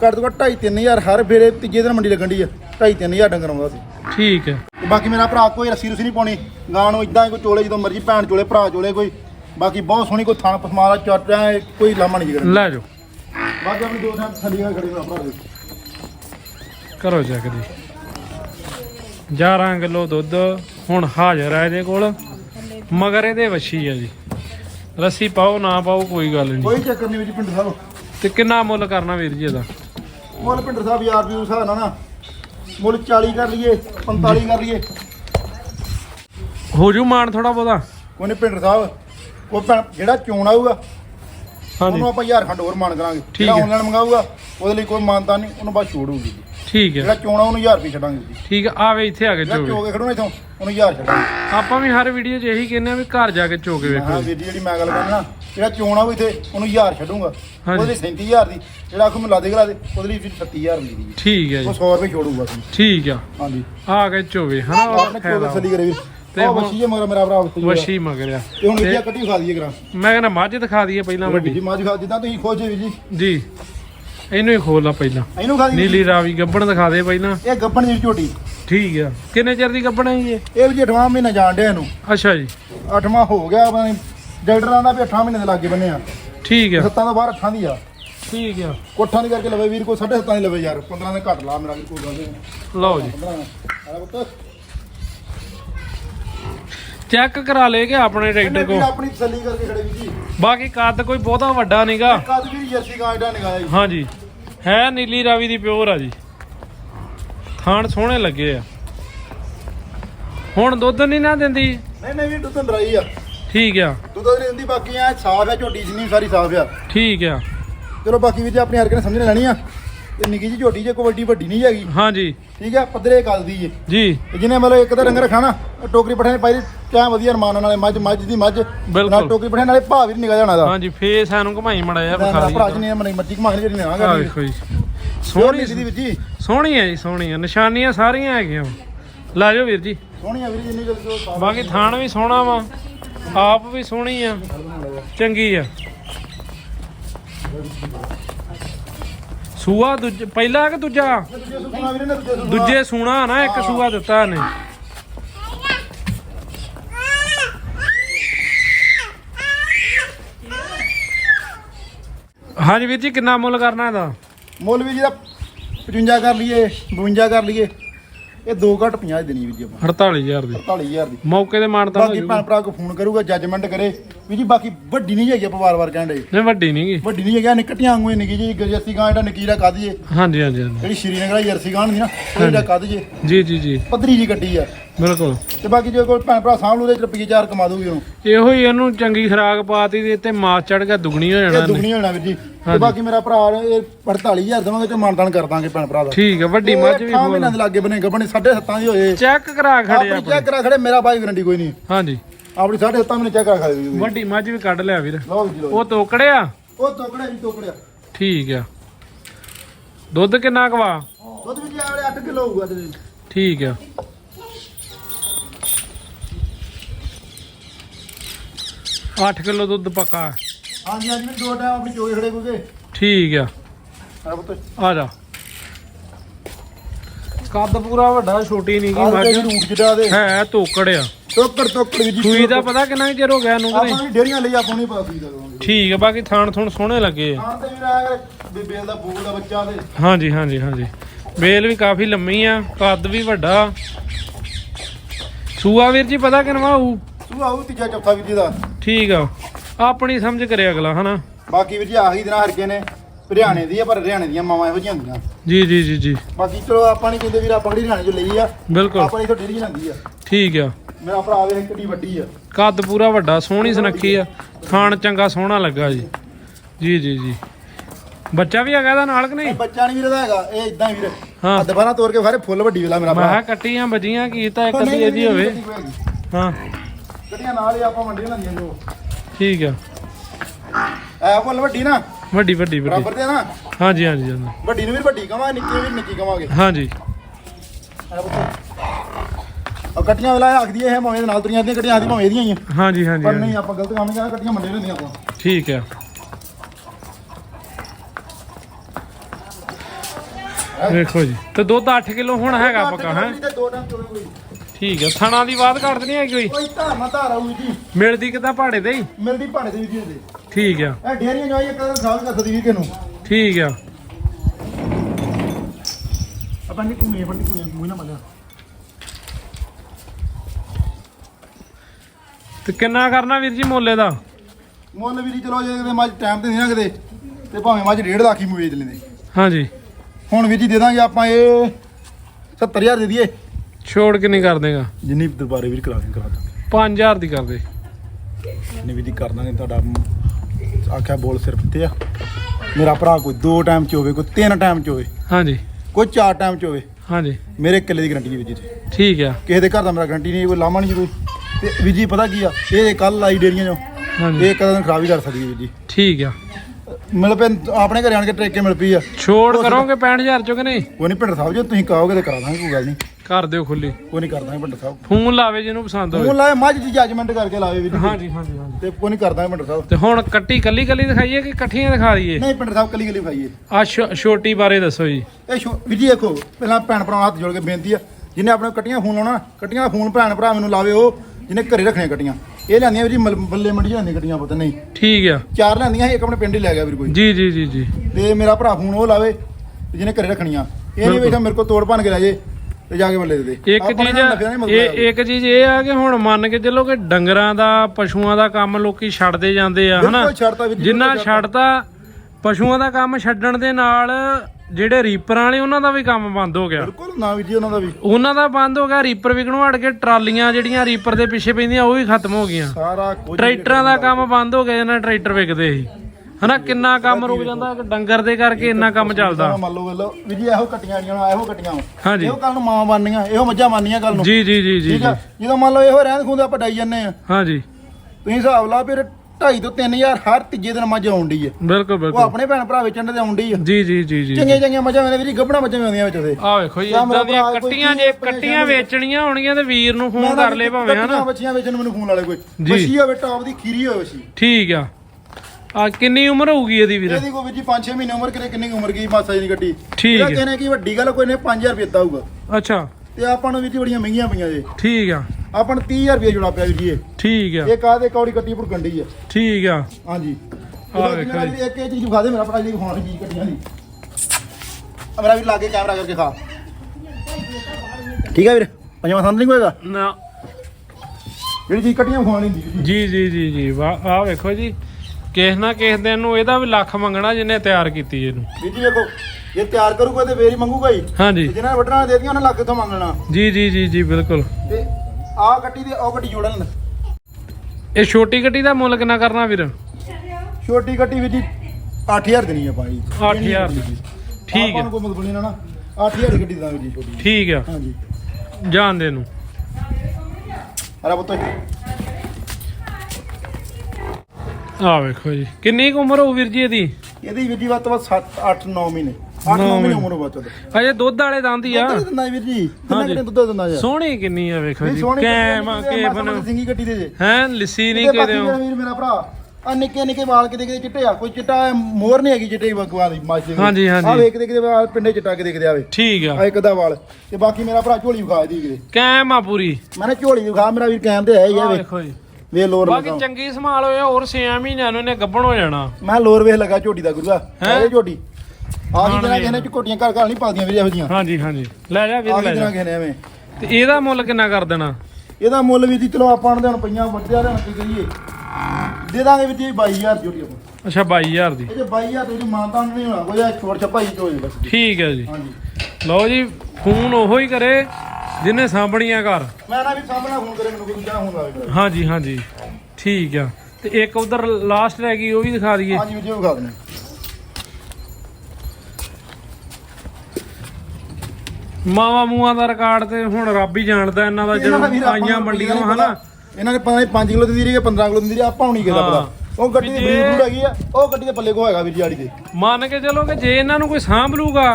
[SPEAKER 2] ਘੱਟ ਤੋਂ ਘੱਟ 2.5 3000 ਹਰ ਫੇਰੇ ਤੀਜੇ ਦਿਨ ਮੰਡੀ ਲੱਗਣ ਦੀ ਆ। 2.5 3000 ਡੰਗਰ ਆਉਂਦਾ ਸੀ।
[SPEAKER 1] ਠੀਕ ਹੈ।
[SPEAKER 2] ਤੇ ਬਾਕੀ ਮੇਰਾ ਭਰਾ ਕੋਈ ਰੱਸੀ ਰੁਸੀ ਨਹੀਂ ਪਾਉਣੀ। ਗਾਂ ਨੂੰ ਇਦਾਂ ਕੋਈ ਚੋਲੇ ਜਦੋਂ ਮਰਜ਼ੀ ਭੈਣ ਚੋਲੇ ਭਰਾ ਚੋਲੇ ਕੋਈ ਬਾਕੀ ਬਹੁਤ ਸੋਹਣੀ ਕੋਈ ਥਣ ਪਸਮਾਲਾ ਚੱਟ ਕੋਈ ਲਾਮਾ ਨਹੀਂ ਜਿਗਰ।
[SPEAKER 1] ਲੈ ਜਾਓ।
[SPEAKER 2] ਬਾਕੀ ਆਪਣੀ ਦੋ ਥਾਂ ਥੱਲੀ ਖੜੇ ਮੇਰਾ ਭਰਾ ਦੇ।
[SPEAKER 1] ਕਰੋ ਚੈੱਕ ਜੀ। 11 ਕਿਲੋ ਦੁੱਧ ਹੁਣ ਹਾਜ਼ਰ ਆ ਇਹਦੇ ਕੋਲ ਮਗਰ ਇਹਦੇ ਵੱਛੀ ਆ ਜੀ। ਰੱਸੀ ਪਾਓ ਨਾ ਪਾਓ ਕੋਈ ਗੱਲ ਨਹੀਂ।
[SPEAKER 2] ਕੋਈ ਚੱਕਰ ਨਹੀਂ ਵੀਰ ਜੀ ਪਿੰਡ ਸਾਹਿਬ।
[SPEAKER 1] ਤੇ ਕਿੰਨਾ ਮੁੱਲ ਕਰਨਾ ਵੀਰ ਜੀ ਇਹਦਾ?
[SPEAKER 2] ਮੁੱਲ ਪਿੰਡ ਸਾਹਿਬ ਯਾਰ ਵੀ ਉਸ ਨਾਲ ਨਾ। ਮੁੱਲ 40 ਕਰ ਲਈਏ 45 ਕਰ ਲਈਏ।
[SPEAKER 1] ਹੋ ਜੂ ਮਾਨ ਥੋੜਾ ਬਹੁਤਾ?
[SPEAKER 2] ਕੋਈ ਨਹੀਂ ਪਿੰਡ ਸਾਹਿਬ ਉਹ ਭੈਣ- ਜਿਹੜਾ ਚੋਣ ਆਊਗਾ
[SPEAKER 1] ਹਾਂਜੀ।
[SPEAKER 2] ਉਹਨੂੰ ਆਪਾਂ ਹਜ਼ਾਰ ਖੰਡ ਹੋਰ ਮਾਨ ਕਰਾਂਗੇ। ਜਿਹੜਾ
[SPEAKER 1] ਹੈ।
[SPEAKER 2] ਆਨਲਾਈਨ ਮੰਗਾਊਗਾ ਉਹਦੇ ਲਈ ਕੋਈ ਮਾਨਤਾ ਨਹੀਂ ਉਹਨੂੰ ਬਸ ਛੋੜ ਹੋਊਗੀ ਜੀ।
[SPEAKER 1] ਠੀਕ ਹੈ।
[SPEAKER 2] ਜਿਹੜਾ ਚੋਣਾ ਉਹਨੂੰ 1000 ਰੁਪਏ ਛੱਡਾਂਗੇ ਜੀ।
[SPEAKER 1] ਠੀਕ ਆ ਆਵੇ ਇੱਥੇ ਆ ਕੇ
[SPEAKER 2] ਜਿਹੜਾ
[SPEAKER 1] ਚੋਗੇ
[SPEAKER 2] ਚੋ ਕੇ ਖੜੂਣਾ ਇਥੋਂ ਉਹਨੂੰ 1000 ਛੱਡਾਂਗੇ।
[SPEAKER 1] ਆਪਾਂ ਵੀ ਹਰ ਵੀਡੀਓ 'ਚ ਇਹੀ ਕਹਿੰਦੇ ਆ ਵੀ ਘਰ ਜਾ ਕੇ
[SPEAKER 2] ਹਾਂ
[SPEAKER 1] ਵੇਖੋ
[SPEAKER 2] ਵੀਰ ਜੀ ਜਿਹੜੀ ਮੈਂ ਗੱਲ ਕਰਨਾ ਜਿਹੜਾ ਚੋਣਾ ਉਹ ਇਥੇ ਉਹਨੂੰ 1000 ਛੱਡੂਗਾ।
[SPEAKER 1] ਹਾਂਜੀ।
[SPEAKER 2] ਉਹਦੇ ਲਈ 37000 ਦੀ ਜਿਹੜਾ ਆਖੂ ਮੈਂ ਲਾ ਦੇ ਦੇ ਉਹਦੇ ਲਈ ਫਿਰ 36000 ਮਿਲਦੀ ਜੀ।
[SPEAKER 1] ਠੀਕ ਹੈ
[SPEAKER 2] ਉਹ
[SPEAKER 1] ਜੀ
[SPEAKER 2] 100 ਰੁਪਏ ਛੋੜੂਗਾ ਤੁਹਾਨੂੰ
[SPEAKER 1] ਠੀਕ ਆ।
[SPEAKER 2] ਹਾਂਜੀ।
[SPEAKER 1] ਆ ਕੇ ਚੋਵੇ ਹਨਾ ਉਹ
[SPEAKER 2] ਆਪਣੇ
[SPEAKER 1] ਫਾਇਦਾ
[SPEAKER 2] ਤਸੱਲੀ ਕਰੇ ਵੀਰ।
[SPEAKER 1] ਤੇ
[SPEAKER 2] ਵਸ਼ੀ ਮਗਰ ਮੇਰਾ ਭਰਾ ਵਸੀ
[SPEAKER 1] ਵੱਛੀ ਮਗਰ ਆ।
[SPEAKER 2] ਤੇ ਹੁਣ ਵੀਡੀਓ ਕੱਟੀ ਖਾ ਦਈਏ ਕਰਾਂ
[SPEAKER 1] ਮੈਂ ਕਹਿੰਦਾ ਮੱਝ ਦਿਖਾ ਦਈਏ ਪਹਿਲਾਂ
[SPEAKER 2] ਵੱਡੀ ਮਾਝ ਖਾ ਜਿੱਦਾਂ ਤੁਸੀਂ ਖੋਜੇ ਵੀਰ ਜੀ।
[SPEAKER 1] ਜੀ। ਇਹਨੂੰ ਹੀ ਖੋਲ ਲਾ ਪਹਿਲਾਂ।
[SPEAKER 2] ਇਹਨੂੰ ਖਾ ਦਈਏ
[SPEAKER 1] ਨੀਲੀ ਰਾਵੀ ਗੱਬਣ ਦਿਖਾ ਦੇ ਪਹਿਲਾਂ।
[SPEAKER 2] ਇਹ ਗੱਪਣ ਦੀ ਝੋਟੀ।
[SPEAKER 1] ਠੀਕ ਆ। ਕਿੰਨੇ ਚਿਰ ਦੀ ਗੱਬਣ ਹੈ ਇਹ?
[SPEAKER 2] ਇਹ ਵੀ ਜੀ 8ਵਾਂ ਮਹੀਨਾ ਜਾਣ ਡਿਆ ਇਹਨੂੰ।
[SPEAKER 1] ਅੱਛਾ ਜੀ।
[SPEAKER 2] 8ਵਾਂ ਹੋ ਗਿਆ ਡਾਕਟਰਾਂ ਦਾ ਵੀ 8ਵਾਂ ਮਹੀਨੇ ਦੇ ਲਾਗੇ ਬੰਨੇ ਆ।
[SPEAKER 1] ਠੀਕ ਆ।
[SPEAKER 2] ਸੱਤਾਂ ਤੋਂ ਬਾਹਰ 8 ਦੀ ਆ।
[SPEAKER 1] ਠੀਕ ਆ।
[SPEAKER 2] ਕੋਠਾਂ ਦੀ ਕਰਕੇ ਲਵੇ ਵੀਰ ਕੋਈ 7.5 ਦੀ ਲਵੇ ਯਾਰ। 15 ਦੇ ਘੱਟ ਲਾ ਮੇਰਾ ਵੀ ਕੋਈ ਗੱਲ ਨਹੀਂ।
[SPEAKER 1] ਲਓ ਜੀ।
[SPEAKER 2] 15 ਆਲਾ ਪੁੱਤ।
[SPEAKER 1] ਚੈੱਕ ਕਰਾ ਲੈ ਕੇ ਆਪਣੇ ਟਰੈਕਟਰ ਕੋ।
[SPEAKER 2] ਆਪਣੀ ਤਸੱਲੀ ਕਰਕੇ ਖੜੇ ਵੀ ਜੀ।
[SPEAKER 1] ਬਾਕੀ ਕੱਦ ਕੋਈ ਬਹੁਤਾ ਵੱਡਾ ਨਹੀਂਗਾ
[SPEAKER 2] ਕਦ ਵੀ ਜਰਸੀ ਗਾਂ ਦਾ ਨਿਗਾਹ ਜੀ।
[SPEAKER 1] ਹਾਂਜੀ। ਹੈ ਨੀਲੀ ਰਾਵੀ ਦੀ ਪਿਓਰ ਆ ਜੀ। ਥਾਣ ਸੋਹਣੇ ਲੱਗੇ ਆ। ਹੁਣ ਦੁੱਧ ਨਹੀਂ ਨਾ ਦਿੰਦੀ।
[SPEAKER 2] ਨਹੀਂ ਨਹੀਂ ਵੀ ਦੁੱਧ ਡਰਾਈ ਆ।
[SPEAKER 1] ਠੀਕ ਆ।
[SPEAKER 2] ਦੁੱਧ ਦੀ ਦਿੰਦੀ ਬਾਕੀ ਆ ਸਾਫ਼ ਆ ਝੋਟੀ ਜਿੰਨੀ ਸਾਰੀ ਸਾਫ਼ ਆ।
[SPEAKER 1] ਠੀਕ ਆ।
[SPEAKER 2] ਚਲੋ ਬਾਕੀ ਵੀ ਜੇ ਆਪਣੀ ਹਰਕਤ ਸਮਝ ਲੈਣੀ ਆ ਤੇ ਨਿੱਕੀ ਜੀ ਝੋਟੀ ਜੇ ਕੋਈ ਵੱਡੀ ਵੱਡੀ ਨਹੀਂ ਹੈਗੀ।
[SPEAKER 1] ਹਾਂਜੀ।
[SPEAKER 2] ਠੀਕ ਆ ਪੱਧਰੇ ਕੱਲ ਦੀ ਜੇ
[SPEAKER 1] ਜੀ।
[SPEAKER 2] ਤੇ ਜਿਹਨੇ ਮਤਲਬ ਇੱਕ ਤਾਂ ਰੰਗ ਰਖਾਣਾ ਟੋਕਰੀ ਪਠਾਣੇ ਪਾਈ ਕਿਆ ਵਧੀਆ ਰਮਾਨ ਨਾਲੇ ਮੱਝ ਮੱਝ ਦੀ ਮੱਝ। ਨਾਲ ਟੋਕਰੀ ਪਠਾਣੇ ਨਾਲੇ ਭਾਅ ਵੀ ਨਿਕਲ ਜਾਣਾ ਦਾ
[SPEAKER 1] ਹਾਂਜੀ ਫੇਸ ਸਾਨੂੰ ਘੁਮਾਈ ਮੜਾ ਜਾ
[SPEAKER 2] ਮੇਰਾ
[SPEAKER 1] ਵਿਖਾ
[SPEAKER 2] ਭਰਾ
[SPEAKER 1] ਲਈ
[SPEAKER 2] ਜੀ ਨੇ ਮਨੇ ਮਰਜ਼ੀ ਘਮਾ ਕੇ ਜਿਹੜੀ ਲੈਵਾਂਗਾ
[SPEAKER 1] ਵੇਖੋ ਜੀ।
[SPEAKER 2] ਸੋਹਣੀ ਦੀ ਵਿੱਚ ਜੀ
[SPEAKER 1] ਸੋਹਣੀ ਹੈ ਜੀ ਸੋਹਣੀ ਹੈ। ਨਿਸ਼ਾਨੀਆਂ ਸਾਰੀਆਂ ਹੈਗੀਆਂ। ਲੈ ਜਾਓ ਵੀਰ ਜੀ।
[SPEAKER 2] ਸੋਹਣੀ ਆ ਵੀਰ ਜਿੰਨੀ ਜਲਦੀ ਉਹ
[SPEAKER 1] ਬਾਕੀ ਥਾਣ ਵੀ ਸੋਹਣਾ ਵਾ। ਆਪ ਵੀ ਸੋਹਣੀ ਆ। ਚੰਗੀ ਆ। ਸੂਆ ਦੂਜਾ ਪਹਿਲਾ ਕਿ ਦੂਜਾ?
[SPEAKER 2] ਦੂਜੇ
[SPEAKER 1] ਸੂਣਾ ਨਾ ਇੱਕ ਸੂਆ ਦਿੱਤਾ ਨੇ ਹਾਂਜੀ ਵੀਰ ਜੀ ਕਿੰਨਾ ਮੁੱਲ ਕਰਨਾ ਇਹਦਾ?
[SPEAKER 2] ਮੁੱਲ ਵੀ ਜੀ ਦਾ 55 ਕਰ ਲਈਏ 52 ਕਰ ਲਈਏ। ਇਹ 2 ਘੱਟ 50 ਦੇਣੀ ਵੀਰ ਜੀ ਆਪਾਂ।
[SPEAKER 1] 48000 ਦੀ।
[SPEAKER 2] 48000 ਦੀ।
[SPEAKER 1] ਮੌਕੇ ਤੇ ਮਾਨਤਾ ਹੋ
[SPEAKER 2] ਬਾਕੀ ਭੈਣ ਭਰਾ ਕੋ ਫੋਨ ਕਰੂਗਾ ਜੱਜਮੈਂਟ ਕਰੇ। ਵੀ ਜੀ ਬਾਕੀ ਵੱਡੀ ਨਹੀਂ ਹੈਗੀ ਆਪਾਂ ਵਾਰ-ਵਾਰ ਕਹਿਣ ਦੇ
[SPEAKER 1] ਨਹੀਂ ਵੱਡੀ ਨਹੀਂ ਗੀ
[SPEAKER 2] ਵੱਡੀ ਨਹੀਂ ਹੈਗੀ ਆਹ ਨਿੱਕਟੀਆਂ ਵਾਂਗੂ ਹੀ ਨਿੱਕੀ ਜੀ ਜਰਸੀ ਗਾਂ ਜਿਹੜਾ ਨਿੱਕੀ ਦਾ ਕੱਦ ਜੇ।
[SPEAKER 1] ਹਾਂਜੀ ਹਾਂਜੀ ਹਾਂਜੀ।
[SPEAKER 2] ਜਿਹੜੀ ਸ਼੍ਰੀਨਗਰ ਵਾਲੀ ਜਰਸੀ ਗਾਂ ਹੁੰਦੀ ਨਾ ਉਹ ਜਿਹੜਾ ਕੱਦ ਜੇ।
[SPEAKER 1] ਜੀ ਜੀ ਜੀ।
[SPEAKER 2] ਪੱਧਰੀ ਜੀ ਗੱਡੀ ਆ।
[SPEAKER 1] ਬਿਲਕੁਲ।
[SPEAKER 2] ਤੇ ਬਾਕੀ ਜੇ ਕੋਈ ਭੈਣ ਭਰਾ ਸਾਂਭ ਲੂ ਦੇ ਚ ਰੁਪਈਏ ਚਾਰ ਕਮਾ ਦੂਗੀ ਉਹਨੂੰ।
[SPEAKER 1] ਇਹੋ ਹੀ ਇਹਨੂੰ ਚੰਗੀ ਖਰਾਕ ਪਾਤੀ ਤੇ ਤੇ ਮਾਸ ਚੜ ਗਿਆ ਦੁਗਣੀ ਹੋ ਜਾਣਾ
[SPEAKER 2] ਇਹ
[SPEAKER 1] ਇਹਨੇ।
[SPEAKER 2] ਦੁਗਣੀ ਹੋਣਾ ਵੀਰ ਜੀ। ਤੇ। ਬਾਕੀ ਮੇਰਾ ਭਰਾ ਇਹ 45000 ਦੇਵਾਂਗੇ ਤੇ ਮਾਨਦਾਨ ਕਰ ਦਾਂਗੇ ਭੈਣ ਭਰਾ ਦਾ।
[SPEAKER 1] ਠੀਕ ਹੈ ਵੱਡੀ ਮੱਝ ਵੀ
[SPEAKER 2] ਮਹੀਨਿਆਂ
[SPEAKER 1] ਬੋਲ।
[SPEAKER 2] ਦੇ ਲਾਗੇ ਬਣੇ ਗੱਬਣੇ 7.5 ਦੀ ਹੋਏ।
[SPEAKER 1] ਚੈੱਕ ਕਰਾ ਖੜੇ
[SPEAKER 2] ਆਪਣੀ
[SPEAKER 1] ਆਪਣੇ
[SPEAKER 2] ਚੈੱਕ ਕਰਾ ਖੜੇ ਮੇਰਾ ਬਾਈ ਗਰੰਟੀ ਕੋਈ ਨਹੀਂ।
[SPEAKER 1] ਹਾਂਜੀ।
[SPEAKER 2] ਆਪਣੀ 7.5 ਮਹੀਨੇ ਚੈੱਕ ਕਰਾ ਖੜੇ ਜੀ
[SPEAKER 1] ਵੱਡੀ ਮੱਝ ਵੀ ਕੱਢ ਲਿਆ ਵੀਰ।
[SPEAKER 2] ਲਓ ਜੀ ਲਓ
[SPEAKER 1] ਉਹ ਤੋਕੜਿਆ?
[SPEAKER 2] ਉਹ ਟੋਕੜਿਆ ਜੀ ਟੋਕੜਿਆ
[SPEAKER 1] ਠੀਕ ਆ। ਦੁੱਧ ਕਿੰਨਾ ਕਵਾ
[SPEAKER 2] ਦੁੱਧ ਵੀ ਜੀ ਆਲੇ 8 ਕਿਲੋ ਹੋਊਗਾ ਤੇ।
[SPEAKER 1] ਠੀਕ ਆ। ਅੱਠ ਕਿਲੋ ਦੁੱਧ ਪੱਕਾ।
[SPEAKER 2] ਹਾਂਜੀ ਹਾਂਜੀ ਵੀ ਦੋ ਟਾਈਮ ਆਪਣੀ ਚੋਗੇ ਖੜੇ ਕੋਗੇ
[SPEAKER 1] ਠੀਕ ਆ।
[SPEAKER 2] ਆ ਪੁੱਤ।
[SPEAKER 1] ਆ ਜਾ। ਕੱਦ ਪੂਰਾ ਵੱਡਾ ਛੋਟੀ ਨਹੀਂ ਕੀ
[SPEAKER 2] ਆਹ
[SPEAKER 1] ਮੱਝ
[SPEAKER 2] ਤੇ ਰੂਟ ਦੇ।
[SPEAKER 1] ਹੈ ਤੋਕੜ ਆ।
[SPEAKER 2] ਟੋਕੜ ਟੋਕੜ ਵੀ ਜੀ
[SPEAKER 1] ਸੂਈ ਦਾ ਪਤਾ ਕਿੰਨਾ ਕੁ ਚਿਰ ਹੋ ਗਿਆ ਨੂੰ ਕਿ ਨਹੀਂ
[SPEAKER 2] ਆਪਾਂ ਵੀ ਡੇਰੀਆਂ ਲਈ ਆਪਾਂ ਨਹੀਂ ਸੂਈ ਦਾ
[SPEAKER 1] ਠੀਕ ਆ ਬਾਕੀ ਥਾਣ ਥੁਣ ਸੋਹਣੇ ਲੱਗੇ ਆ।
[SPEAKER 2] ਹਾਂ ਤੇ ਵੀਰ ਆ ਬੇਬੇਲ ਦਾ ਬੂਲ ਦਾ ਬੱਚਾ ਤੇ।
[SPEAKER 1] ਹਾਂਜੀ ਹਾਂਜੀ ਹਾਂਜੀ। ਬੇਲ ਵੀ ਕਾਫੀ ਲੰਮੀ ਆ ਕੱਦ ਵੀ ਵੱਡਾ। ਸੂਆ ਵੀਰ ਜੀ ਪਤਾ ਕਿਨਵਾ ਹੋਊ
[SPEAKER 2] ਤੂੰ ਆਉ ਤੀਜਾ ਚੌਥਾ ਵੀਰ ਜੀ ਦਾ।
[SPEAKER 1] ਠੀਕ ਆ। ਆਪਣੀ ਸਮਝ ਕਰੇ ਅਗਲਾ ਹਨਾ?
[SPEAKER 2] ਬਾਕੀ ਵੀਰ ਜੀ ਆਹੀ ਦਿਨਾਂ ਹਰਕੇ ਨੇ। ਹਰਿਆਣੇ ਦੀ ਆ ਪਰ ਹਰਿਆਣੇ ਦੀਆਂ ਮਾਵਾਂ ਇਹੋ ਜਿਹੀਆਂ ਹੁੰਦੀਆਂ
[SPEAKER 1] ਜੀ ਜੀ ਜੀ ਜੀ
[SPEAKER 2] ਬਾਕੀ ਚਲੋ ਆਪਾਂ ਨਹੀਂ ਕਹਿੰਦੇ ਵੀਰ ਆਪਾਂ ਕਿਹੜੀ ਹਰਿਆਣੇ ਚੋਂ ਲਈ ਆ
[SPEAKER 1] ਬਿਲਕੁਲ
[SPEAKER 2] ਆਪਾਂ ਇਥੋਂ ਡੇਰੀ ਜਾਂਦੀ ਆ
[SPEAKER 1] ਠੀਕ ਆ
[SPEAKER 2] ਮੇਰਾ ਭਰਾ ਵੇਖ ਕਿੱਡੀ ਵੱਡੀ ਆ
[SPEAKER 1] ਕੱਦ ਪੂਰਾ ਵੱਡਾ ਸੋਹਣੀ ਸੁਨੱਖੀ ਆ ਖਾਣ ਚੰਗਾ ਸੋਹਣਾ ਲੱਗਾ ਜੀ ਜੀ ਜੀ ਜੀ ਬੱਚਾ ਵੀ ਹੈਗਾ ਇਹਦਾ ਨਾਲ ਕਿ ਨਹੀਂ
[SPEAKER 2] ਬੱਚਾ ਨਹੀਂ ਵੀਰ ਦਾ ਹੈਗਾ ਇਹ ਇਦਾਂ ਹੀ ਵੀਰ
[SPEAKER 1] ਹਾਂ
[SPEAKER 2] ਦੁਬਾਰਾ ਤੋੜ ਕੇ ਸਾਰੇ ਫੁੱਲ ਵੱਡੀ ਵੇਲਾ ਮੇਰਾ
[SPEAKER 1] ਮੈਂ
[SPEAKER 2] ਭਰਾ
[SPEAKER 1] ਕਿਹਾ ਕੱਟੀਆਂ ਵੱਜੀਆਂ ਕੀ ਤਾਂ ਇੱਕ ਅੱਧੀ ਇਹਦੀ ਹੋਵੇ ਹਾਂ
[SPEAKER 2] ਗੱਡੀਆਂ ਨਾਲ ਹੀ ਆਪਾਂ ਮੰਡੀਆਂ ਲੈਂਦੀਆਂ ਜੋ
[SPEAKER 1] ਠੀਕ ਆ
[SPEAKER 2] ਐ ਫੁੱਲ ਵੱਡੀ ਨਾ
[SPEAKER 1] ਵੱਡੀ ਵੱਡੀ ਵੱਡੀ।
[SPEAKER 2] ਬਰਾਬਰ ਤੇ ਆ ਨਾ?
[SPEAKER 1] ਹਾਂਜੀ ਹਾਂਜੀ ਹਾਂਜੀ।
[SPEAKER 2] ਵੱਡੀ ਨੂੰ ਵੀ ਵੱਡੀ ਕਵਾਂ ਨਿੱਕੀ ਨੂੰ ਵੀ ਨਿੱਕੀ ਕਵਾਂਗੇ।
[SPEAKER 1] ਹਾਂਜੀ।
[SPEAKER 2] ਪੁੱਤ। ਆ ਕੱਟੀਆਂ ਵੇਲਾ ਆਖਦੀ ਇਹ ਭਾਵੇਂ ਦੇ ਨਾਲ ਤੁਰੀਆਂ ਦੀਆਂ ਕੱਟੀਆਂ ਆਖਦੀ ਭਾਵੇਂ ਇਹਦੀਆਂ ਹੀ ਆ।
[SPEAKER 1] ਹਾਂਜੀ ਹਾਂਜੀ
[SPEAKER 2] ਪਰ
[SPEAKER 1] ਹਾਂਜੀ।
[SPEAKER 2] ਨਹੀਂ ਆਪਾਂ ਗਲਤ ਕੰਮ ਨਹੀਂ ਕਰਨਾ ਕੱਟੀਆਂ ਮੰਡੇ ਲੈਂਦੀਆਂ ਆਪਾਂ।
[SPEAKER 1] ਠੀਕ ਆ। ਵੇਖੋ ਜੀ। ਤੇ ਦੁੱਧ 8 ਕਿਲੋ ਹੁਣ ਹੈਗਾ ਪੱਕਾ ਹੈ?
[SPEAKER 2] ਤੇ ਦੋ ਟਾਈਮ ਚੋਵੇ ਕੋਈ
[SPEAKER 1] ਠੀਕ ਆ। ਥਣਾ ਦੀ ਬਾਤ ਘੱਟ ਨਹੀਂ ਹੈਗੀ ਕੋਈ?
[SPEAKER 2] ਕੋਈ ਧਾਰਨਾ ਧਾਰ ਆਊ ਜੀ।
[SPEAKER 1] ਮਿਲਦੀ ਕਿਤਾ ਪਹਾੜੇ ਤੇ ਹੀ?
[SPEAKER 2] ਮਿਲਦੀ ਭਾਣੇ ਦੇ ਵੀਡੀਓ ਦੇ
[SPEAKER 1] ਠੀਕ ਆ।
[SPEAKER 2] ਇਹ ਡੇਰੀਆਂ ਜੋ ਆਈ ਕਦਰ ਸਾਲ ਕਰ ਸਕਦੀ ਕਿ ਨੂੰ
[SPEAKER 1] ਠੀਕ ਆ।
[SPEAKER 2] ਆਪਾਂ ਨਹੀਂ ਘੁੰਮੇ ਪਰ ਨਹੀਂ ਘੁੰਮੇ ਮੂੰਹ ਨਾ ਮਲਿਆ।
[SPEAKER 1] ਤੇ ਕਿੰਨਾ ਕਰਨਾ ਵੀਰ ਜੀ ਮੋਲੇ ਦਾ
[SPEAKER 2] ਮੁੱਲ ਵੀ ਨਹੀਂ ਚਲੋ ਜੇ ਕਿਤੇ ਮੱਝ ਟਾਈਮ ਤੇ ਨਹੀਂ ਨਾ ਕਿਤੇ ਤੇ ਭਾਵੇਂ ਮੱਝ 1.5 ਲੱਖ ਹੀ mu ਵੇਚ ਲੈਂਦੇ।
[SPEAKER 1] ਹਾਂਜੀ।
[SPEAKER 2] ਹੁਣ ਵੀ ਜੀ ਦੇ ਦਾਂਗੇ ਆਪਾਂ ਇਹ 70000 ਦੇ ਦਈਏ।
[SPEAKER 1] ਛੋੜ ਕਿੰਨੀ ਕਰ ਦੇਗਾ?
[SPEAKER 2] ਜਿੰਨੀ ਦੁਬਾਰੇ ਵੀ ਕਰਾ ਕੇ ਕਰਾ ਦਾਂਗੇ
[SPEAKER 1] 5000 ਦੀ ਕਰ ਦੇ।
[SPEAKER 2] ਜਿੰਨੀ ਵੀ ਜੀ ਕਰ ਦਾਂਗੇ ਤੁਹਾਡਾ ਆਖਿਆ ਬੋਲ ਸਿਰਫ ਤੇ ਆ। ਮੇਰਾ ਭਰਾ ਕੋਈ ਦੋ ਟਾਈਮ ਚ ਹੋਵੇ ਕੋਈ ਤਿੰਨ ਟਾਈਮ ਚ ਹੋਵੇ
[SPEAKER 1] ਹਾਂਜੀ।
[SPEAKER 2] ਕੋਈ ਚਾਰ ਟਾਈਮ ਚ ਹੋਵੇ
[SPEAKER 1] ਹਾਂਜੀ।
[SPEAKER 2] ਮੇਰੇ ਕਿੱਲੇ ਦੀ ਗਰੰਟੀ ਹੈ ਵੀਰ ਜੀ
[SPEAKER 1] ਠੀਕ ਆ।
[SPEAKER 2] ਕਿਸੇ ਦੇ ਘਰ ਦਾ ਮੇਰਾ ਗਰੰਟੀ ਨਹੀਂ ਕੋਈ ਲਾਮਾ ਨਹੀਂ ਕੋਈ। ਤੇ ਵੀਰ ਜੀ ਪਤਾ ਕੀ ਆ? ਇਹ ਕੱਲ ਆਈ ਡੇਰੀਆਂ ਚੋਂ
[SPEAKER 1] ਹਾਂਜੀ।
[SPEAKER 2] ਇਹ ਕਦੋਂ ਖਰਾਬ ਹੀ ਕਰ ਸਕਦੀ ਹੈ ਵੀਰ ਜੀ।
[SPEAKER 1] ਠੀਕ ਆ।
[SPEAKER 2] ਮਿਲ ਪੈ ਆਪਣੇ ਘਰੇ ਆਣ ਕੇ ਟਰੇਕੇ ਮਿਲ ਪਈ ਆ।
[SPEAKER 1] ਛੋੜ ਕਰੋਗੇ 65000 ਚੋਂ ਕਿ ਨਹੀਂ?
[SPEAKER 2] ਕੋਈ ਨਹੀਂ ਭਿੰਡਰ ਸਾਹਿਬ ਜੇ ਤੁਸੀਂ ਕਹੋਗੇ ਤੇ ਕਰਾ ਦਾਂਗੇ ਕੋਈ ਗੱਲ ਨਹੀਂ।
[SPEAKER 1] ਕਰ ਦਿਓ ਖੁੱਲੀ।
[SPEAKER 2] ਕੋਈ ਨਹੀਂ ਕਰ ਦਾਂਗੇ ਭਿੰਡਰ ਸਾਹਿਬ।
[SPEAKER 1] ਫੋਨ ਲਾਵੇ ਜਿਹਨੂੰ ਪਸੰਦ ਹੋਵੇ।
[SPEAKER 2] ਲਾਏ ਮੱਝ ਦੀ ਜੱਜਮੈਂਟ ਕਰਕੇ ਲਾਵੇ ਵੀਰ ਜੀ।
[SPEAKER 1] ਹਾਂਜੀ ਹਾਂਜੀ ਹਾਂਜੀ।
[SPEAKER 2] ਤੇ ਕੋਈ ਨਹੀਂ ਕਰ ਦਾਂਗੇ ਭਿੰਡਰ ਸਾਹਿਬ।
[SPEAKER 1] ਤੇ ਹੁਣ ਕੱਟੀ ਕੱਲੀ ਕੱਲੀ ਦਿਖਾਈਏ ਕਿ ਇਕੱਠੀਆਂ ਦਿਖਾ ਦਈਏ?
[SPEAKER 2] ਨਹੀਂ ਭਿੰਡਰ ਸਾਹਿਬ ਕੱਲੀ ਕੱਲੀ ਖਾਈਏ
[SPEAKER 1] ਆ ਛੋਟੀ ਬਾਰੇ ਦੱਸੋ ਜੀ।
[SPEAKER 2] ਇਹ ਵੀਰ ਜੀ ਦੇਖੋ ਪਹਿਲਾਂ ਭੈਣ ਭਰਾ ਹੱਥ ਜੋੜ ਕੇ ਬੇਨਤੀ ਆ। ਜਿਹਨੇ ਆਪਣੇ ਕੱਟੀਆਂ ਫੋਨ ਲਾਉਣਾ ਕੱਟੀਆਂ ਦਾ ਫੋਨ ਭੈਣ ਭਰਾ ਮੈਨੂੰ ਲਾਵੇ ਉਹ ਜਿਹਨੇ ਘਰੇ ਰੱਖਣੀਆਂ ਕੱਟੀਆਂ। ਇਹ ਲੈਂਦੀਆਂ ਵੀਰ ਜੀ ਮਲ- ਬੱਲੇ ਮੰਡੀ ਜਾਂਦੀਆਂ ਕੱਟੀਆਂ ਪਤਾ ਨਹੀਂ।
[SPEAKER 1] ਠੀਕ ਆ।
[SPEAKER 2] ਚਾਰ ਲੈਂਦੀਆਂ ਸੀ ਇੱਕ ਆਪਣੇ ਪਿੰਡ ਹੀ ਲੈ ਗਿਆ ਵੀਰ ਕੋਈ।
[SPEAKER 1] ਜੀ ਜੀ ਜੀ ਜੀ।
[SPEAKER 2] ਤੇ ਮੇਰਾ ਭਰਾ ਫੋਨ ਉਹ ਲਾਵੇ ਤੇ ਜਿਹਨੇ ਘਰੇ ਰੱਖਣੀਆਂ। ਇਹ ਨਹੀਂ ਮੇਰੇ ਕੋਲ ਤੋੜ ਭੰਨ ਕੇ ਲੈ ਜੇ। ਤੇ ਜਾ ਕੇ ਬੱਲੇ ਦੇ ਦੇ।
[SPEAKER 1] ਇੱਕ
[SPEAKER 2] ਆਪਾਂ
[SPEAKER 1] ਚੀਜ਼
[SPEAKER 2] ਨੂੰ ਨਫਿਆ ਨਹੀਂ ਮਿਲਦਾ
[SPEAKER 1] ਇਹ ਇੱਕ ਚੀਜ਼ ਇਹ ਆ ਕਿ ਹੁਣ ਮੰਨ ਕੇ ਚੱਲੋ ਕਿ ਡੰਗਰਾਂ ਦਾ ਪਸ਼ੂਆਂ ਦਾ ਕੰਮ ਲੋਕੀ ਛੱਡਦੇ ਜਾਂਦੇ ਆ ਹਨਾ?
[SPEAKER 2] ਬਿਲਕੁਲ ਛੱਡਤਾ ਵੀਰ ਜੀ,
[SPEAKER 1] ਜਿੰਨਾ
[SPEAKER 2] ਬਿਲਕੁਲ
[SPEAKER 1] ਛੱਡਤਾ। ਪਸ਼ੂਆਂ ਦਾ ਕੰਮ ਛੱਡਣ ਦੇ ਨਾਲ ਜਿਹੜੇ ਰੀਪਰਾਂ ਵਾਲੇ ਉਹਨਾਂ ਦਾ ਵੀ ਕੰਮ ਬੰਦ ਹੋ ਗਿਆ।
[SPEAKER 2] ਬਿਲਕੁਲ ਨਾ ਵੀਰ ਜੀ ਉਹਨਾਂ ਦਾ ਵੀ।
[SPEAKER 1] ਉਹਨਾਂ ਦਾ ਬੰਦ ਹੋ ਗਿਆ ਰੀਪਰ ਵਿਕਣੋਂ ਹਟ ਕੇ ਟਰਾਲੀਆਂ ਜਿਹੜੀਆਂ ਰੀਪਰ ਦੇ ਪਿੱਛੇ ਪੈਂਦੀਆਂ ਉਹ ਵੀ ਖਤਮ ਹੋ ਗਈਆਂ।
[SPEAKER 2] ਸਾਰਾ ਕੁਝ
[SPEAKER 1] ਟਰੈਕਟਰਾਂ ਦਾ ਕੰਮ ਬੰਦ ਹੋ ਗਿਆ ਜਿਹਨਾਂ ਟਰੈਕਟਰ ਵਿਕਦੇ ਸੀ। ਹਨਾ ਕਿੰਨਾ ਕੰਮ ਰੁਕ ਜਾਂਦਾ ਕਿ ਡੰਗਰ ਦੇ ਕਰਕੇ ਇੰਨਾ ਕੰਮ ਚੱਲਦਾ।
[SPEAKER 2] ਮੰਨ ਲਓ ਵੇਲੋ ਵੀਰ ਜੀ ਇਹੋ ਕੱਟੀਆਂ ਜੀਆਂ ਇਹੋ ਕੱਟੀਆਂ ਵਾਂ।
[SPEAKER 1] ਹਾਂਜੀ।
[SPEAKER 2] ਇਹੋ ਕੱਲ ਨੂੰ ਮਾਵਾਂ ਬਣਨੀਆਂ ਇਹੋ ਮੱਝਾਂ ਬਣਨੀਆਂ ਕੱਲ ਨੂੰ।
[SPEAKER 1] ਜੀ ਜੀ ਜੀ ਜੀ
[SPEAKER 2] ਠੀਕ ਆ? ਜਦੋਂ ਮੰਨ ਲਓ ਇਹੋ ਰਹਿੰਦ ਖੂੰਦ ਆਪਾਂ ਡਾਈ ਜੰਨੇ ਆ।
[SPEAKER 1] ਹਾਂਜੀ।
[SPEAKER 2] ਤੁਸੀਂ ਹਿਸਾਬ ਲਾ ਫਿਰ 2.5 ਤੋਂ 3000 ਹਰ ਤੀਜੇ ਦਿਨ ਮੱਝ ਆਉਂਦੀ ਹੈ
[SPEAKER 1] ਬਿਲਕੁਲ
[SPEAKER 2] ਉਹ
[SPEAKER 1] ਬਿਲਕੁਲ।
[SPEAKER 2] ਆਪਣੇ ਭੈਣ ਭਰਾ ਵੇਚਣ ਦੇ ਆਉਂਦੀ ਹੈ
[SPEAKER 1] ਜੀ ਜੀ ਜੀ ਜੀ
[SPEAKER 2] ਚੰਗੀਆਂ ਚੰਗੀਆਂ ਮੱਝਾਂ ਵੇਲੇ ਵੀਰ ਜੀ ਗੱਭਣਾ ਮੱਝਾਂ ਵੀ ਆਉਂਦੀਆਂ ਵਿੱਚ ਉਹਦੇ
[SPEAKER 1] ਆ ਵੇਖੋ ਜੀ ਇਦਾਂ ਦੀਆਂ ਕੱਟੀਆਂ ਜੇ ਕੱਟੀਆਂ ਵੇਚਣੀਆਂ ਹੋਣਗੀਆਂ ਤੇ ਵੀਰ ਨੂੰ ਫੋਨ ਕਰ ਲੈ ਭਾਵੇਂ ਹਨਾ।
[SPEAKER 2] ਬੱਚੀਆਂ ਵੇਚਣ ਮੈਨੂੰ ਫੋਨ ਵਾਲੇ ਕੋਈ। ਬੱਚੀ ਹੋਵੇ ਟੌਪ ਦੀ ਖੀਰੀ ਹੋਵੇ ਬੱਚੀ
[SPEAKER 1] ਠੀਕ ਆ। ਆ ਕਿੰਨੀ ਉਮਰ ਹੋਊਗੀ ਇਹਦੀ ਵੀਰ?
[SPEAKER 2] ਇਹਦੀ ਕੋਈ ਵੀਰ ਜੀ 5-6 ਮਹੀਨੇ ਉਮਰ ਕਿਰੇ ਕਿੰਨੀ ਉਮਰ ਗਈ ਮਾਸਾ ਜੀ ਦੀ ਗੱਡੀ?
[SPEAKER 1] ਠੀਕ ਹੈ।
[SPEAKER 2] ਕਹਿੰਦੇ ਕੀ ਵੱਡੀ ਗੱਲ ਕੋਈ ਨੇ 5000 ਰੁਪਏ ਦਿੱਤਾ ਹੋਊਗਾ।
[SPEAKER 1] ਅੱਛਾ।
[SPEAKER 2] ਤੇ ਆਪਾਂ ਨੂੰ ਵੀਰ ਜੀ ਬੜੀਆਂ ਮਹਿੰਗੀਆਂ ਪਈਆਂ ਜੇ।
[SPEAKER 1] ਠੀਕ ਆ।
[SPEAKER 2] ਆਪਾਂ ਨੂੰ 30000 ਰੁਪਏ ਜੁੜਾ ਪਿਆ ਵੀਰ ਜੀ ਇਹ।
[SPEAKER 1] ਠੀਕ ਆ।
[SPEAKER 2] ਇਹ ਕਾਹਦੇ ਕੌੜੀ ਕੱਟੀ ਭੁਰ ਗੰਢੀ ਆ।
[SPEAKER 1] ਠੀਕ ਆ।
[SPEAKER 2] ਹਾਂਜੀ।
[SPEAKER 1] ਆਹ ਵੇਖੋ
[SPEAKER 2] ਇੱਕ ਇਹ ਚੀਜ਼ ਵਿਖਾ ਦੇ ਮੇਰਾ ਭਰਾ ਜੀ ਹੋਣ ਚੀਜ਼ ਕੱਟੀਆਂ ਦੀ। ਆ ਮੇਰਾ ਵੀਰ ਲਾਗੇ ਕੈਮਰਾ ਕਰਕੇ ਖਾ। ਠੀਕ ਹੈ ਵੀਰ? ਪੰਜਵਾਂ ਸੰਦ ਨਹੀਂ ਹੋਏਗਾ
[SPEAKER 1] ਨਾ।
[SPEAKER 2] ਜਿਹੜੀ ਚੀਜ਼ ਕੱਟੀਆਂ ਜੀ
[SPEAKER 1] ਜੀ ਜੀ ਜੀ ਜੀ। ਵਾਹ ਆ ਵੇਖੋ ਜੀ। ਕਿਸ ਨਾ ਕਿਸ ਦਿਨ ਨੂੰ ਇਹਦਾ ਵੀ ਲੱਖ ਮੰਗਣਾ ਜਿਹਨੇ ਤਿਆਰ ਕੀਤੀ ਇਹਨੂੰ।
[SPEAKER 2] ਵੀਰ ਜੀ ਵੇਖੋ ਜੇ ਤਿਆਰ ਕਰੂਗਾ ਤੇ ਫੇਰ ਹੀ ਮੰਗੂਗਾ ਹੀ
[SPEAKER 1] ਹਾਂਜੀ।
[SPEAKER 2] ਤੇ ਜਿਹਨਾਂ ਨੇ ਵੱਢਣਾ ਦੇ ਦਿੱਤੀਆਂ ਉਹਨੇ ਲੱਗ ਤੋਂ ਮੰਗਣਾ?
[SPEAKER 1] ਜੀ ਜੀ ਜੀ ਜੀ ਬਿਲਕੁਲ।
[SPEAKER 2] ਤੇ ਆਹ ਕੱਟੀ ਤੇ ਉਹ ਕੱਟੀ ਜੋੜਨ
[SPEAKER 1] ਇਹ ਛੋਟੀ ਗੱਡੀ ਦਾ ਮੁੱਲ ਕਿੰਨਾ ਕਰਨਾ ਵੀਰ?
[SPEAKER 2] ਛੋਟੀ ਕੱਟੀ ਵੀਰ ਜੀ 8000 ਦੇਣੀ ਆ ਪਾਈ
[SPEAKER 1] 8000 ਦੀ ਠੀਕ
[SPEAKER 2] ਆਪਾਂ
[SPEAKER 1] ਹੈ
[SPEAKER 2] ਨੂੰ ਕੋਈ ਮਤਲਬ ਨਹੀਂ ਨਾ 8000 ਦੀ ਗੱਡੀ ਦਾਂਗੇ ਜੀ ਛੋਟੀ।
[SPEAKER 1] ਠੀਕ ਆ।
[SPEAKER 2] ਹਾਂਜੀ।
[SPEAKER 1] ਜਾਣਦੇ ਨੂੰ।
[SPEAKER 2] ਅਰੇ ਪੁੱਤ।
[SPEAKER 1] ਆ ਵੇਖੋ ਜੀ। ਕਿੰਨੀ ਕੁ ਉਮਰ ਹੋਊ ਵੀਰ ਜੀ ਇਹਦੀ?
[SPEAKER 2] ਇਹਦੀ ਵੀਰ ਜੀ ਵੱਧ ਤੋਂ ਵੱਧ 7 8 9 ਮਹੀਨੇ। 8 9 ਮਹੀਨੇ ਉਮਰ ਬਚਦ
[SPEAKER 1] ਅਜੇ ਦੁੱਧ ਵਾਲੇ ਦੰਦ ਹੀ ਆ।
[SPEAKER 2] ਦੁੱਧ ਦਿੰਦਾ ਵੀਰ ਜੀ। ਕਿੰਨਾ। ਕਿੰਨਾ ਦੁੱਧ ਦਿੰਦਾ ਜੀ?
[SPEAKER 1] ਸੋਹਣੀ ਕਿੰਨੀ ਆ ਵੇਖੋ ਜੀ। ਕੈਮ ਆ
[SPEAKER 2] ਕੱਟੀ
[SPEAKER 1] ਕੇ
[SPEAKER 2] ਮਾਸਾ
[SPEAKER 1] ਬਨ
[SPEAKER 2] ਮਾਸਾ ਸਿੰਗੀ ਕੱਟੀ ਦੇ ਜੇ।
[SPEAKER 1] ਹੈ ਲਿੱਸੀ ਨਹੀਂ ਕਿਤੇ
[SPEAKER 2] ਮੇਰਾ ਵੀਰ ਮੇਰਾ ਭਰਾ ਆ ਨਿੱਕੇ ਨਿੱਕੇ ਵਾਲ ਕਿਤੇ ਕਿਤੇ ਚਿੱਟੇ ਆ ਕੋਈ ਚਿੱਟਾ ਮੋਰ ਨਹੀਂ ਹੈਗੀ ਚਿੱਟੇ ਬਗਵਾਨ ਦੀ ਮਾਸੀ
[SPEAKER 1] ਹਾਂਜੀ, ਹਾਂਜੀ।
[SPEAKER 2] ਆ ਵੇਖ ਦੇ ਕਿਤੇ ਵਾਲ ਪਿੰਡੇ ਚਿੱਟਾ ਕਿਤੇ ਕਿਤੇ ਆਵੇ।
[SPEAKER 1] ਠੀਕ ਆ।
[SPEAKER 2] ਆ ਇੱਕ ਦਾ ਵਾਲ। ਤੇ ਬਾਕੀ ਮੇਰਾ ਭਰਾ ਝੋਲੀ ਵਿਖਾ ਦੀ ਕਿਤੇ।
[SPEAKER 1] ਕੈਮ ਆ ਪੂਰੀ।
[SPEAKER 2] ਮੈਂ ਝੋਲੀ ਵਿਖਾ ਮੇਰਾ ਵੀਰ ਕੈਮ ਤੇ ਹੈ ਹੀ ਆ
[SPEAKER 1] ਵੇਖੋ ਜੀ।
[SPEAKER 2] ਵੇ ਲੋਰ
[SPEAKER 1] ਬਾਕੀ
[SPEAKER 2] ਲਗਾ
[SPEAKER 1] ਚੰਗੀ ਸੰਭਾਲ ਹੋਏ ਹੋਰ 6 ਮਹੀਨਿਆਂ ਨੂੰ ਇਹਨੇ ਗੱਭਣ ਹੋ ਜਾਣਾ।
[SPEAKER 2] ਮੈਂ ਲੋਰ ਵੇਖ ਲਗਾ ਝੋਟੀ ਦਾ ਗੁਰੂਆ? ਇਹ ਝੋਟੀ। ਆ
[SPEAKER 1] ਹਾਂ
[SPEAKER 2] ਜੀ। ਜਨਾ
[SPEAKER 1] ਵੇਖ।
[SPEAKER 2] ਕਿਸੇ ਨੇ ਝੋਟੀਆਂ ਘਰ ਘਰ ਨਹੀਂ ਪਾਦੀਆਂ ਵੀਰ ਇਹੋ ਜੀਆਂ
[SPEAKER 1] ਹਾਂਜੀ ਹਾਂਜੀ। ਲੈ ਜਾ ਵੀਰ ਲੈ
[SPEAKER 2] ਜੀ। ਕਿਸੇ ਨੇ ਐਵੇਂ?
[SPEAKER 1] ਤੇ ਇਹਦਾ ਮੁੱਲ ਕਿੰਨਾ ਕਰ ਦੇਣਾ?
[SPEAKER 2] ਇਹਦਾ ਮੁੱਲ ਵੀ ਜੀ ਚਲੋ ਆਪਾਂ ਨੂੰ ਤੇ ਹੁਣ ਪਈਆਂ ਵੱਡਿਆ ਦੇ ਕੀ ਕਰੀਏ? ਦੇ ਦਾਂਗੇ ਵੀ ਜੀ 22000 ਝੋਟੀ ਆਪਾਂ।
[SPEAKER 1] ਅੱਛਾ 22000 ਦੀ।
[SPEAKER 2] ਇਹ ਜੇ 22000 ਤੇ ਜੀ ਮਾਨਤਾ ਨਹੀਂ ਹੋਣਾ ਕੋਈ ਛੋੜ ਛਪਾਈ ਚੋਏ ਬਸ
[SPEAKER 1] ਠੀਕ ਹੈ ਜੀ।
[SPEAKER 2] ਹਾਂਜੀ।
[SPEAKER 1] ਲਓ ਜੀ ਫੋਨ ਉਹੋ ਹੀ ਕਰੇ। ਜਿਹਨੇ ਸਾਂਭਣੀਆਂ ਘਰ।
[SPEAKER 2] ਮੈਂ ਨਾ ਵੀ ਸਾਹਮਣਾ ਫੋਨ ਕਰੇ ਮੈਨੂੰ ਕੋਈ ਦੂਜਾ ਫੋਨ ਆਵੇ
[SPEAKER 1] ਹਾਂਜੀ ਹਾਂਜੀ। ਠੀਕ ਆ। ਤੇ ਇੱਕ ਉਧਰ ਲਾਸਟ ਰਹਿ ਗਈ ਉਹ ਵੀ ਦਿਖਾ ਦਈਏ।
[SPEAKER 2] ਹਾਂਜੀ ਵੀਡੀਓ ਵਿਖਾ ਦਨੇ
[SPEAKER 1] ਮਾਵਾ ਮੂਆਂ ਦਾ ਰਿਕਾਰਡ ਤੇ ਹੁਣ ਰੱਬ ਹੀ ਜਾਣਦਾ ਇਹਨਾਂ ਦਾ ਜਦੋਂ ਆਈਆਂ ਮੰਡੀਆਂ ਹਨਾ।
[SPEAKER 2] ਇਹਨਾਂ ਨੇ ਪਤਾ ਨਹੀਂ 5 ਕਿਲੋ ਦਿੰਦੀ ਰਹੀ ਕਿ 15 ਕਿਲੋ ਦਿੰਦੀ ਰਹੀ ਆਪਾਂ ਹੁਣੀ ਕਿਹਦਾ
[SPEAKER 1] ਹਾਂ।
[SPEAKER 2] ਪਤਾ ਉਹ ਗੱਡੀ ਦੀ
[SPEAKER 1] ਜੇ-
[SPEAKER 2] ਬਰੂਡ ਹੈਗੀ ਆ ਉਹ ਗੱਡੀ ਦੇ ਪੱਲੇ ਕੋ ਹੈਗਾ ਵੀਰ ਜਾੜੀ ਦੇ
[SPEAKER 1] ਮੰਨ ਕੇ ਚਲੋ ਕਿ ਜੇ ਇਹਨਾਂ ਨੂੰ ਕੋਈ ਸਾਂਭ ਲੂਗਾ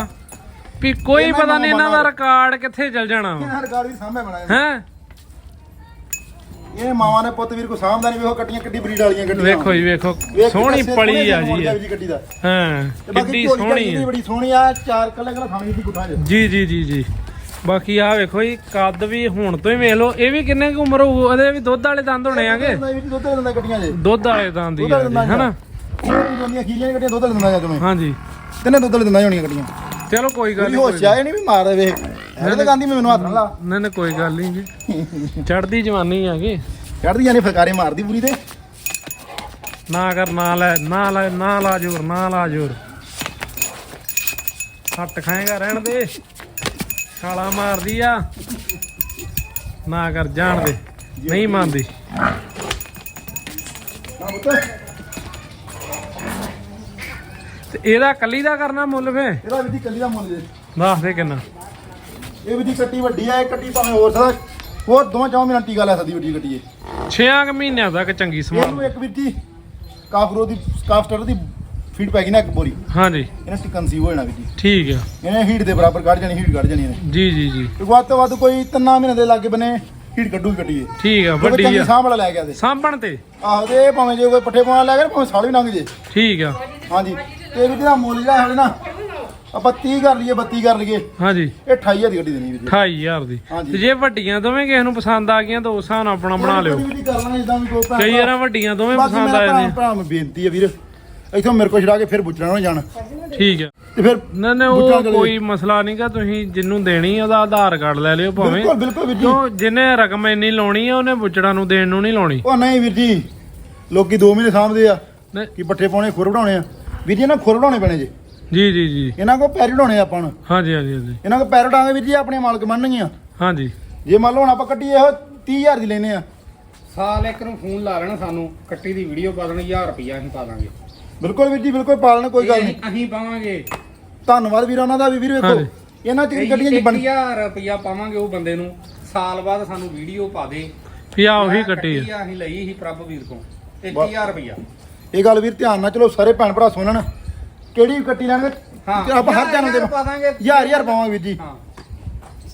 [SPEAKER 1] ਵੀ ਕੋਈ ਪਤਾ ਨਹੀਂ ਇਹਨਾਂ ਦਾ ਰਿਕਾਰਡ ਕਿੱਥੇ ਚਲ ਜਾਣਾ
[SPEAKER 2] ਇਹਨਾਂ ਰਿਕਾਰਡ ਵੀ ਸਾਹਮਣੇ ਬਣਾਇਆ
[SPEAKER 1] ਹੈ?
[SPEAKER 2] ਇਹ ਮਾਵਾਂ ਨੇ ਪੁੱਤ ਵੀਰ ਕੋ ਸਾਹਮਣਾ ਨਹੀਂ ਵੇਖੋ ਕੱਟੀਆਂ ਕਿੱਡੀ ਬਰੀਡ ਵਾਲੀਆਂ ਗੱਡੀਆਂ।
[SPEAKER 1] ਵੇਖੋ ਜੀ ਵੇਖੋ
[SPEAKER 2] ਵੇਖ
[SPEAKER 1] ਸੋਹਣੀ ਪਲੀ ਆ ਜੀ ਇਹ।
[SPEAKER 2] ਗੱਡੀ ਦਾ।
[SPEAKER 1] ਹਾਂ
[SPEAKER 2] ਤੇ ਬਾਕੀ
[SPEAKER 1] ਕਿੱਡੀ
[SPEAKER 2] ਝੋਲੀ
[SPEAKER 1] ਸੋਹਣੀ ਹੈ
[SPEAKER 2] ਬੜੀ ਸੋਹਣੀ ਆ ਚਾਰ ਕੱਲੇ ਕੱਲੇ ਖਾਣੀ ਦੀ ਗੁੱਠਾ
[SPEAKER 1] ਜੀ ਜੀ ਜੀ ਜੀ। ਬਾਕੀ ਆ ਵੇਖੋ ਜੀ ਕੱਦ ਵੀ ਹੁਣ ਤੋਂ ਹੀ ਵੇਖ ਲਓ। ਇਹ ਵੀ ਕਿੰਨੇ ਕੁ ਉਮਰ ਹੋਊ? ਇਹਦੇ ਵੀ ਦੁੱਧ ਵਾਲੇ ਦੰਦ ਹੋਣੇ ਆਗੇ?
[SPEAKER 2] ਦੁੱਧ ਦਿੰਦਾ ਗੱਡੀਆਂ ਜੇ।
[SPEAKER 1] ਦੁੱਧ ਵਾਲੇ ਦੰਦ ਹੀ
[SPEAKER 2] ਦੁੱਧ
[SPEAKER 1] ਆ
[SPEAKER 2] ਦਿੰਦਾ
[SPEAKER 1] ਜੀ, ਹਨਾ?
[SPEAKER 2] ਜਿਹੜੀਆਂ ਖੀਲੀਆਂ ਗੱਡੀਆਂ ਦੁੱਧ ਦਿੰਦਾ ਜਾ ਤੁਮੇ
[SPEAKER 1] ਹਾਂਜੀ।
[SPEAKER 2] ਤਿੰਨੇ ਦੁੱਧ ਦਿੰਦਾ ਹੋਣੀਆਂ ਗੱਡੀਆਂ
[SPEAKER 1] ਚਲੋ ਕੋਈ ਗੱਲ ਨਹੀਂ
[SPEAKER 2] ਹੋਸ਼ ਆਏ ਨਹੀਂ ਵੀ ਮਾਰ ਦੇਵੇ। ਇਹਦੇ ਤੇ ਗਾਂਧੀ ਮੈਨੂੰ ਹੱਥ ਨਾ ਲਾ।
[SPEAKER 1] ਨਹੀਂ ਨਹੀਂ ਕੋਈ ਗੱਲ ਨਹੀਂ ਜੀ। ਚੜਦੀ ਜਵਾਨੀ ਆਗੇ
[SPEAKER 2] ਚੜਦੀ ਜਾਨੇ ਫਕਾਰੇ ਮਾਰਦੀ ਪੂਰੀ ਤੇ।
[SPEAKER 1] ਨਾ ਕਰ ਨਾ ਲੈ ਨਾ ਲੈ ਨਾ ਲਾ ਜੋਰ ਨਾ ਲਾ ਜੋਰ। ਹੱਟ ਖਾਏਗਾ ਰਹਿਣ ਦੇ। ਛਾਲਾ ਮਾਰਦੀ ਆ। ਨਾ ਕਰ ਜਾਣ ਦੇ। ਨਹੀਂ ਮੰਨਦੀ।
[SPEAKER 2] ਨਾ ਪੁੱਤ।
[SPEAKER 1] ਤੇ ਇਹਦਾ ਕੱਲੀ ਦਾ ਕਰਨਾ ਮੁੱਲ ਫੇ?
[SPEAKER 2] ਇਹਦਾ ਵੀ ਦੀ ਕੱਲੀ ਦਾ ਮੁੱਲ ਜੇ।
[SPEAKER 1] ਦੱਸ ਦੇ ਕਿੰਨਾ?
[SPEAKER 2] ਇਹ ਵੀ ਦੀ ਕੱਟੀ ਵੱਡੀ ਆ ਇਹ ਕੱਟੀ ਭਾਵੇਂ ਹੋਰ ਸਦਾ। ਹੋਰ ਦੋਵਾਂ ਚੌਂ ਮਿੰਟ ਟੀਕਾ ਲੈ ਸਕਦੀ ਵੱਡੀ ਕੱਟੀ ਇਹ
[SPEAKER 1] 6 ਮਹੀਨਿਆਂ ਤੱਕ ਚੰਗੀ
[SPEAKER 2] ਇਹਨੂੰ
[SPEAKER 1] ਸਮਾਨ
[SPEAKER 2] ਇੱਕ ਵੀਰ ਜੀ ਕਾਫਰੋ ਦੀ ਕਾਫਸਟਰ ਦੀ ਫੀਡ ਪੈ ਗਈ ਨਾ ਇੱਕ ਬੋਰੀ।
[SPEAKER 1] ਹਾਂਜੀ।
[SPEAKER 2] ਇਹਨੇ ਕਨਸੀਵ ਹੋ ਜਾਣਾ ਜੀ।
[SPEAKER 1] ਠੀਕ ਆ।
[SPEAKER 2] ਇਹਨੇ ਹੀਟ ਦੇ ਬਰਾਬਰ ਕੱਢ ਜਾਣੀ ਹੀਟ ਕੱਢ ਜਾਣੀ ਇਹਨੇ।
[SPEAKER 1] ਜੀ ਜੀ ਜੀ।
[SPEAKER 2] ਤੇ ਵੱਧ ਤੋਂ ਵੱਧ ਕੋਈ ਤਿੰਨਾਂ ਮਹੀਨੇ ਦੇ ਲਾਗੇ ਬਨੇ ਹੀਟ ਕੱਢੂਗੀ ਕੱਢੀਏ
[SPEAKER 1] ਠੀਕ ਆ ਵੱਡੀ ਆ।
[SPEAKER 2] ਸਾਂਭ ਵਾਲਾ ਲੈ ਗਿਆ ਤੇ।
[SPEAKER 1] ਸਾਂਭਣ ਤੇ?
[SPEAKER 2] ਆਹੋ ਤੇ ਇਹ ਭਾਵੇਂ ਜੇ ਕੋਈ ਪੱਠੇ ਪਾਉਣ ਲੈ ਗਿਆ ਭਾਵੇਂ ਸਾਲ ਵੀ ਲੰਘ ਜੇ।
[SPEAKER 1] ਠੀਕ ਆ।
[SPEAKER 2] ਹਾਂਜੀ। ਤੇ ਵੀ ਜਿਹੜਾ ਮੁੱਲ ਜਿਹੜਾ ਹੈ ਨਾ ਆਪਾਂ 30 ਕਰ ਲਈਏ 32 ਕਰ ਲਈਏ।
[SPEAKER 1] ਹਾਂਜੀ।
[SPEAKER 2] ਇਹ 28000 ਦੀ ਗੱਡੀ ਦੇਣੀ ਵੀਰ ਜੀ।
[SPEAKER 1] 28000 ਦੀ।
[SPEAKER 2] ਹਾਂਜੀ।
[SPEAKER 1] ਤੇ ਜੇ ਵੱਡੀਆਂ ਦੋਵੇਂ ਕਿਸੇ ਨੂੰ ਪਸੰਦ ਆ ਗਈਆਂ ਤਾਂ ਉਸ ਹਿਸਾਬ ਨਾਲ ਆਪਣਾ ਬਣਾ ਲਿਓ।
[SPEAKER 2] ਵੀ ਕਰ ਲਾਂਗੇ ਜਿੱਦਾਂ ਵੀ ਕੋਈ ਭੈਣ
[SPEAKER 1] ਕਈ ਵਾਰਾਂ ਵੱਡੀਆਂ ਦੋਵੇਂ
[SPEAKER 2] ਬਾਕੀ
[SPEAKER 1] ਪਸੰਦ
[SPEAKER 2] ਮੇਰਾ
[SPEAKER 1] ਆ
[SPEAKER 2] ਭਰਾ
[SPEAKER 1] ਜਾਂਦੀਆਂ।
[SPEAKER 2] ਭਰਾ ਨੂੰ ਬੇਨਤੀ ਹੈ ਵੀਰ ਇੱਥੋਂ ਮੇਰੇ ਕੋਲ ਛੜਾ ਕੇ ਫਿਰ ਬੁੱਚਣਾ ਨਾ ਜਾਣ।
[SPEAKER 1] ਠੀਕ ਆ।
[SPEAKER 2] ਤੇ ਫਿਰ
[SPEAKER 1] ਨਾ ਨਾ ਉਹ
[SPEAKER 2] ਚਲੇ
[SPEAKER 1] ਕੋਈ ਮਸਲਾ ਨਹੀਂਗਾ ਤੁਸੀਂ ਜਿੰਨੂੰ ਦੇਣੀ ਆ, ਉਹਦਾ ਆਧਾਰ ਕਾਰਡ ਲੈ ਲਿਓ ਭਾਵੇਂ।
[SPEAKER 2] ਬਿਲਕੁਲ ਬਿਲਕੁਲ ਵੀਰ ਜੀ।
[SPEAKER 1] ਕਿਉਂ ਜਿਹਨੇ ਰਕਮ ਇੰਨੀ ਲਾਉਣੀ ਆ ਉਹਨੇ ਬੁੱਚੜਾ ਨੂੰ ਦੇਣ ਨੂੰ ਨਹੀਂ ਲਾਉਣੀ।
[SPEAKER 2] ਉਹ ਨਹੀਂ ਵੀਰ ਜੀ ਲੋਕੀ 2 ਮਹੀਨੇ ਸਾਂਭਦੇ ਆ
[SPEAKER 1] ਨਹੀਂ।
[SPEAKER 2] ਕਿ ਪੱਠੇ ਪਾਉਣੇ ਖੁਰ ਬਣਾਉਣੇ ਆ। ਵੀਰ ਜੀ ਇਹਨਾਂ ਖੁਰ ਉਡਾਉਣੇ ਪੈਣੇ ਜੀ।
[SPEAKER 1] ਜੀ ਜੀ ਜੀ।
[SPEAKER 2] ਇਹਨਾਂ ਕੋ ਪੈਰ ਉਡਾਉਣੇ ਆਪਾਂ ਨੂੰ।
[SPEAKER 1] ਹਾਂਜੀ ਹਾਂਜੀ ਹਾਂਜੀ।
[SPEAKER 2] ਇਹਨਾਂ ਕੋ ਪੈਰ ਉਡਾਉਂਦੇ ਵੀਰ ਜੀ ਆਪਣੇ ਮਾਲਕ ਮੰਨਣਗੀਆਂ
[SPEAKER 1] ਹਾਂਜੀ।
[SPEAKER 2] ਜੇ ਮੰਨ ਲਓ ਹੁਣ ਆਪਾਂ ਕੱਟੀ ਇਹੋ 30000 ਦੀ ਲੈਨੇ ਆ।
[SPEAKER 3] ਸਾਲ ਇੱਕ ਨੂੰ ਫੋਨ ਲਾ ਲੈਣਾ ਸਾਨੂੰ ਕੱਟੀ ਦੀ ਵੀਡੀਓ ਪਾ ਦੇਣੀ 1000 ਰੁਪਿਆ ਅਸੀਂ ਪਾ ਦਾਂਗੇ।
[SPEAKER 2] ਬਿਲਕੁਲ ਵੀਰ ਜੀ ਬਿਲਕੁਲ ਪਾਲਣ ਕੋਈ ਗੱਲ ਨਹੀਂ।
[SPEAKER 3] ਅਸੀਂ ਪਾਵਾਂਗੇ।
[SPEAKER 2] ਧੰਨਵਾਦ ਵੀਰ ਉਹਨਾਂ ਦਾ ਵੀ ਵੀਰ ਵੇਖੋ। ਇਹਨਾਂ ਚ ਗੱਡੀਆਂ ਚ ਬਣ
[SPEAKER 3] 1000 ਰੁਪਿਆ ਪਾਵਾਂਗੇ ਉਹ ਬੰਦੇ ਨੂੰ ਸਾਲ ਬਾਅਦ ਸਾਨੂੰ ਵੀਡੀਓ ਪਾ ਦੇ।
[SPEAKER 1] ਵੀ ਆ ਉਹੀ ਕੱਟੀ ਆ।
[SPEAKER 3] ਅਸੀਂ ਲਈ ਸੀ ਪ੍ਰਭ ਵੀਰ ਤੋਂ 1000 ਰੁਪਿਆ
[SPEAKER 2] ਇਹ ਗੱਲ ਵੀਰ ਧਿਆਨ ਨਾਲ ਚਲੋ ਸਾਰੇ ਭੈਣ ਭਰਾ ਸੁਣਨ। ਕਿਹੜੀ ਕੱਟੀ ਲੈਣਗੇ? ਤੇ ਆਪਾਂ ਹਰ ਚੈਨਲ ਤੇ
[SPEAKER 3] ਪਾ ਦਾਂਗੇ।
[SPEAKER 2] ਹਜ਼ਾਰ ਹਜ਼ਾਰ ਪਾਵਾਂਗੇ ਵੀਰ ਜੀ।
[SPEAKER 3] ਹਾਂ।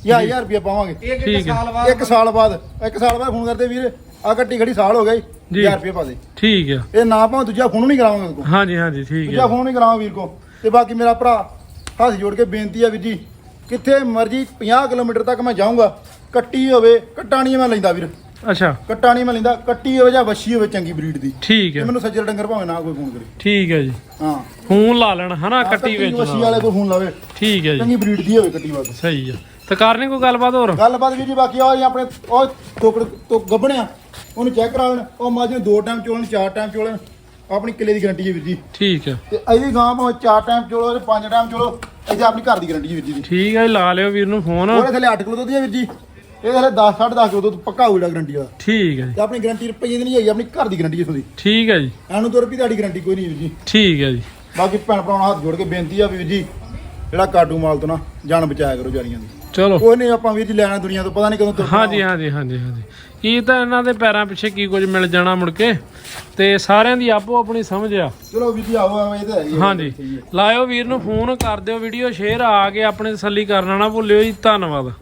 [SPEAKER 2] ਹਜ਼ਾਰ ਹਜ਼ਾਰ ਰੁਪਏ ਪਾਵਾਂਗੇ।
[SPEAKER 3] ਇਹ
[SPEAKER 1] ਠੀਕ
[SPEAKER 3] ਇੱਕ
[SPEAKER 1] ਹੈ।
[SPEAKER 3] ਸਾਲ ਬਾਅਦ?
[SPEAKER 2] ਇੱਕ ਸਾਲ ਬਾਅਦ ਇੱਕ ਸਾਲ ਬਾਅਦ ਫੋਨ ਕਰਦੇ ਵੀਰ। ਆ ਕੱਟੀ ਖੜੀ ਸਾਲ ਹੋ ਗਿਆ ਜੀ।
[SPEAKER 1] ਜੀ।
[SPEAKER 2] 1000 ਰੁਪਏ ਪਾ ਦੇ।
[SPEAKER 1] ਠੀਕ ਆ।
[SPEAKER 2] ਇਹ ਨਾ ਭਾਵੇਂ ਦੂਜਾ ਫੋਨ ਨਹੀਂ ਕਰਾਵਾਂਗੇ ਉਹਦੇ ਕੋਲ।
[SPEAKER 1] ਹਾਂਜੀ ਹਾਂਜੀ ਠੀਕ
[SPEAKER 2] ਦੂਜਾ
[SPEAKER 1] ਆ।
[SPEAKER 2] ਫੋਨ ਨਹੀਂ ਕਰਾਵਾਂ ਵੀਰ ਕੋ ਤੇ ਬਾਕੀ ਮੇਰਾ ਭਰਾ ਹੱਥ ਜੋੜ ਕੇ ਬੇਨਤੀ ਆ ਵੀਰ ਜੀ ਕਿੱਥੇ ਮਰਜ਼ੀ 50 ਕਿਲੋਮੀਟਰ ਤੱਕ ਮੈਂ ਜਾਊਂਗਾ ਕੱਟੀ ਹੋਵੇ ਕੱਟਾ ਨਹੀਂ ਮੈਂ ਲੈਂਦਾ ਵੀਰ।
[SPEAKER 1] ਅੱਛਾ।
[SPEAKER 2] ਕੱਟਾ ਨਹੀਂ ਮੈਂ ਲੈਂਦਾ ਕੱਟੀ ਹੋਵੇ ਜਾਂ ਵੱਛੀ ਹੋਵੇ ਚੰਗੀ ਬਰੀਡ ਦੀ।
[SPEAKER 1] ਠੀਕ
[SPEAKER 2] ਤੇ
[SPEAKER 1] ਆ
[SPEAKER 2] ਮੈਨੂੰ ਸੱਜਰ ਡੰਗਰ ਭਾਵੇਂ ਨਾ ਕੋਈ ਫੋਨ ਕਰੇ।
[SPEAKER 1] ਠੀਕ ਹੈ ਜੀ।
[SPEAKER 2] ਹਾਂ।
[SPEAKER 1] ਫੋਨ ਲਾ ਲੈਣਾ ਹਨਾ ਕੱਟੀ ਵਿੱਚ
[SPEAKER 2] ਵੱਛੀ। ਵਾਲੇ ਕੋਈ ਫੋਨ ਲਾਵੇ।
[SPEAKER 1] ਠੀਕ ਹੈ ਜੀ।
[SPEAKER 2] ਚੰਗੀ ਬਰੀਡ ਦੀ ਹੋਵੇ ਕੱਟੀ ਵਾਸਤੇ
[SPEAKER 1] ਸਹੀ ਆ। ਤੇ ਕਰਨੀ ਕੋਈ ਗੱਲਬਾਤ ਹੋਰ?
[SPEAKER 2] ਗੱਲਬਾਤ ਵੀਰ ਜੀ ਬਾਕੀ ਆ ਜੀ ਆਪਣੇ ਉਹ ਟੋਕੜ ਤੋਂ ਗੱਬਣਿਆ ਉਹਨੂੰ ਚੈੱਕ ਕਰਾ ਲੈਣ। ਉਹ ਮੱਝ ਨੂੰ ਦੋ ਟਾਈਮ ਚੋਲਣ ਚਾਰ ਟਾਈਮ ਚੋਲਣ ਆਪਣੀ ਕਿੱਲੇ ਦੀ ਗਾਰੰਟੀ ਹੈ ਵੀਰ ਜੀ।
[SPEAKER 1] ਠੀਕ ਆ
[SPEAKER 2] ਤੇ ਇਹਦੀ ਗਾਂ ਭਾਵੇਂ ਚਾਰ ਟਾਈਮ ਚੋਲੋ ਤੇ ਪੰਜ ਟਾਈਮ ਚੋਲੋ ਇਹਦੀ ਆਪਣੀ ਘਰ ਦੀ ਗਾਰੰਟੀ ਹੈ ਵੀਰ ਜੀ ਦੀ।
[SPEAKER 1] ਠੀਕ ਹੈ ਜੀ, ਲਾ ਲਿਓ ਵੀਰ ਨੂੰ ਫੋਨ
[SPEAKER 2] ਉਹਦੇ ਥੱਲੇ 8 ਕਿਲੋ ਦੁੱਧ ਹੈ ਵੀਰ ਜੀ। ਇਹ ਥੱਲੇ 10 10.5 ਕਿਲੋ ਦੁੱਧ ਪੱਕਾ ਹੋਊਗਾ ਗਾਰੰਟੀ ਦਾ
[SPEAKER 1] ਠੀਕ ਹੈ ਜੀ।
[SPEAKER 2] ਤੇ ਆਪਣੀ ਗਾਰੰਟੀ ਰੁਪਈਏ ਦੀ ਨਹੀਂ ਹੈਗੀ ਆਪਣੀ ਘਰ ਦੀ ਗਾਰੰਟੀ ਹੈ ਤੁਹਾਡੀ
[SPEAKER 1] ਠੀਕ ਹੈ ਜੀ।
[SPEAKER 2] ਐਨੂੰ ਤੋਂ ਰੁਪਏ ਤੁਹਾਡੀ ਗਾਰੰਟੀ ਕੋਈ ਨਹੀਂ ਵੀਰ ਜੀ।
[SPEAKER 1] ਠੀਕ ਹੈ ਜੀ।
[SPEAKER 2] ਬਾਕੀ ਭੈਣ ਭਰਾਵਾਂ ਹੱਥ ਜੋੜ ਕੇ ਬੇਨਤੀ ਆ ਵੀ ਵੀਰ ਜੀ ਜਿਹੜਾ ਕਾਟੂ ਮਾਲ ਤੋਂ ਨਾ ਜਾਨ ਬਚਾਇਆ ਕਰੋ ਜਾਰੀਆਂ ਦੀ।
[SPEAKER 1] ਚਲੋ।
[SPEAKER 2] ਕੋਈ ਨਹੀਂ ਆਪਾਂ ਵੀਰ ਜੀ ਲੈਣਾ ਦੁਨੀਆ ਤੋਂ ਪਤਾ ਨਹੀਂ ਕਦੋਂ ਤੁਰ
[SPEAKER 1] ਹਾਂਜੀ ਹਾਂਜੀ ਹਾਂਜੀ ਹਾਂਜੀ। ਕੀ ਤਾਂ ਇਹਨਾਂ ਦੇ ਪੈਰਾਂ ਪਿੱਛੇ ਕੀ ਕੁਝ ਮਿਲ ਜਾਣਾ ਮੁੜ ਕੇ? ਤੇ ਸਾਰਿਆਂ ਦੀ ਆਪੋ ਆਪਣੀ ਸਮਝ ਆ।
[SPEAKER 2] ਚਲੋ ਵੀਰ ਜੀ ਆਓ ਇਹ ਤਾਂ ਹੈ।
[SPEAKER 1] ਹਾਂਜੀ। ਲਾਇਓ ਵੀਰ ਨੂੰ ਫੋਨ ਕਰ ਦਿਓ ਵੀਡੀਓ ਸ਼ੇਅਰ ਆ ਕੇ ਆਪਣੇ ਤਸੱਲੀ ਕਰਨਾ ਨਾ ਭੁੱਲਿਓ ਜੀ ਧੰਨਵਾਦ।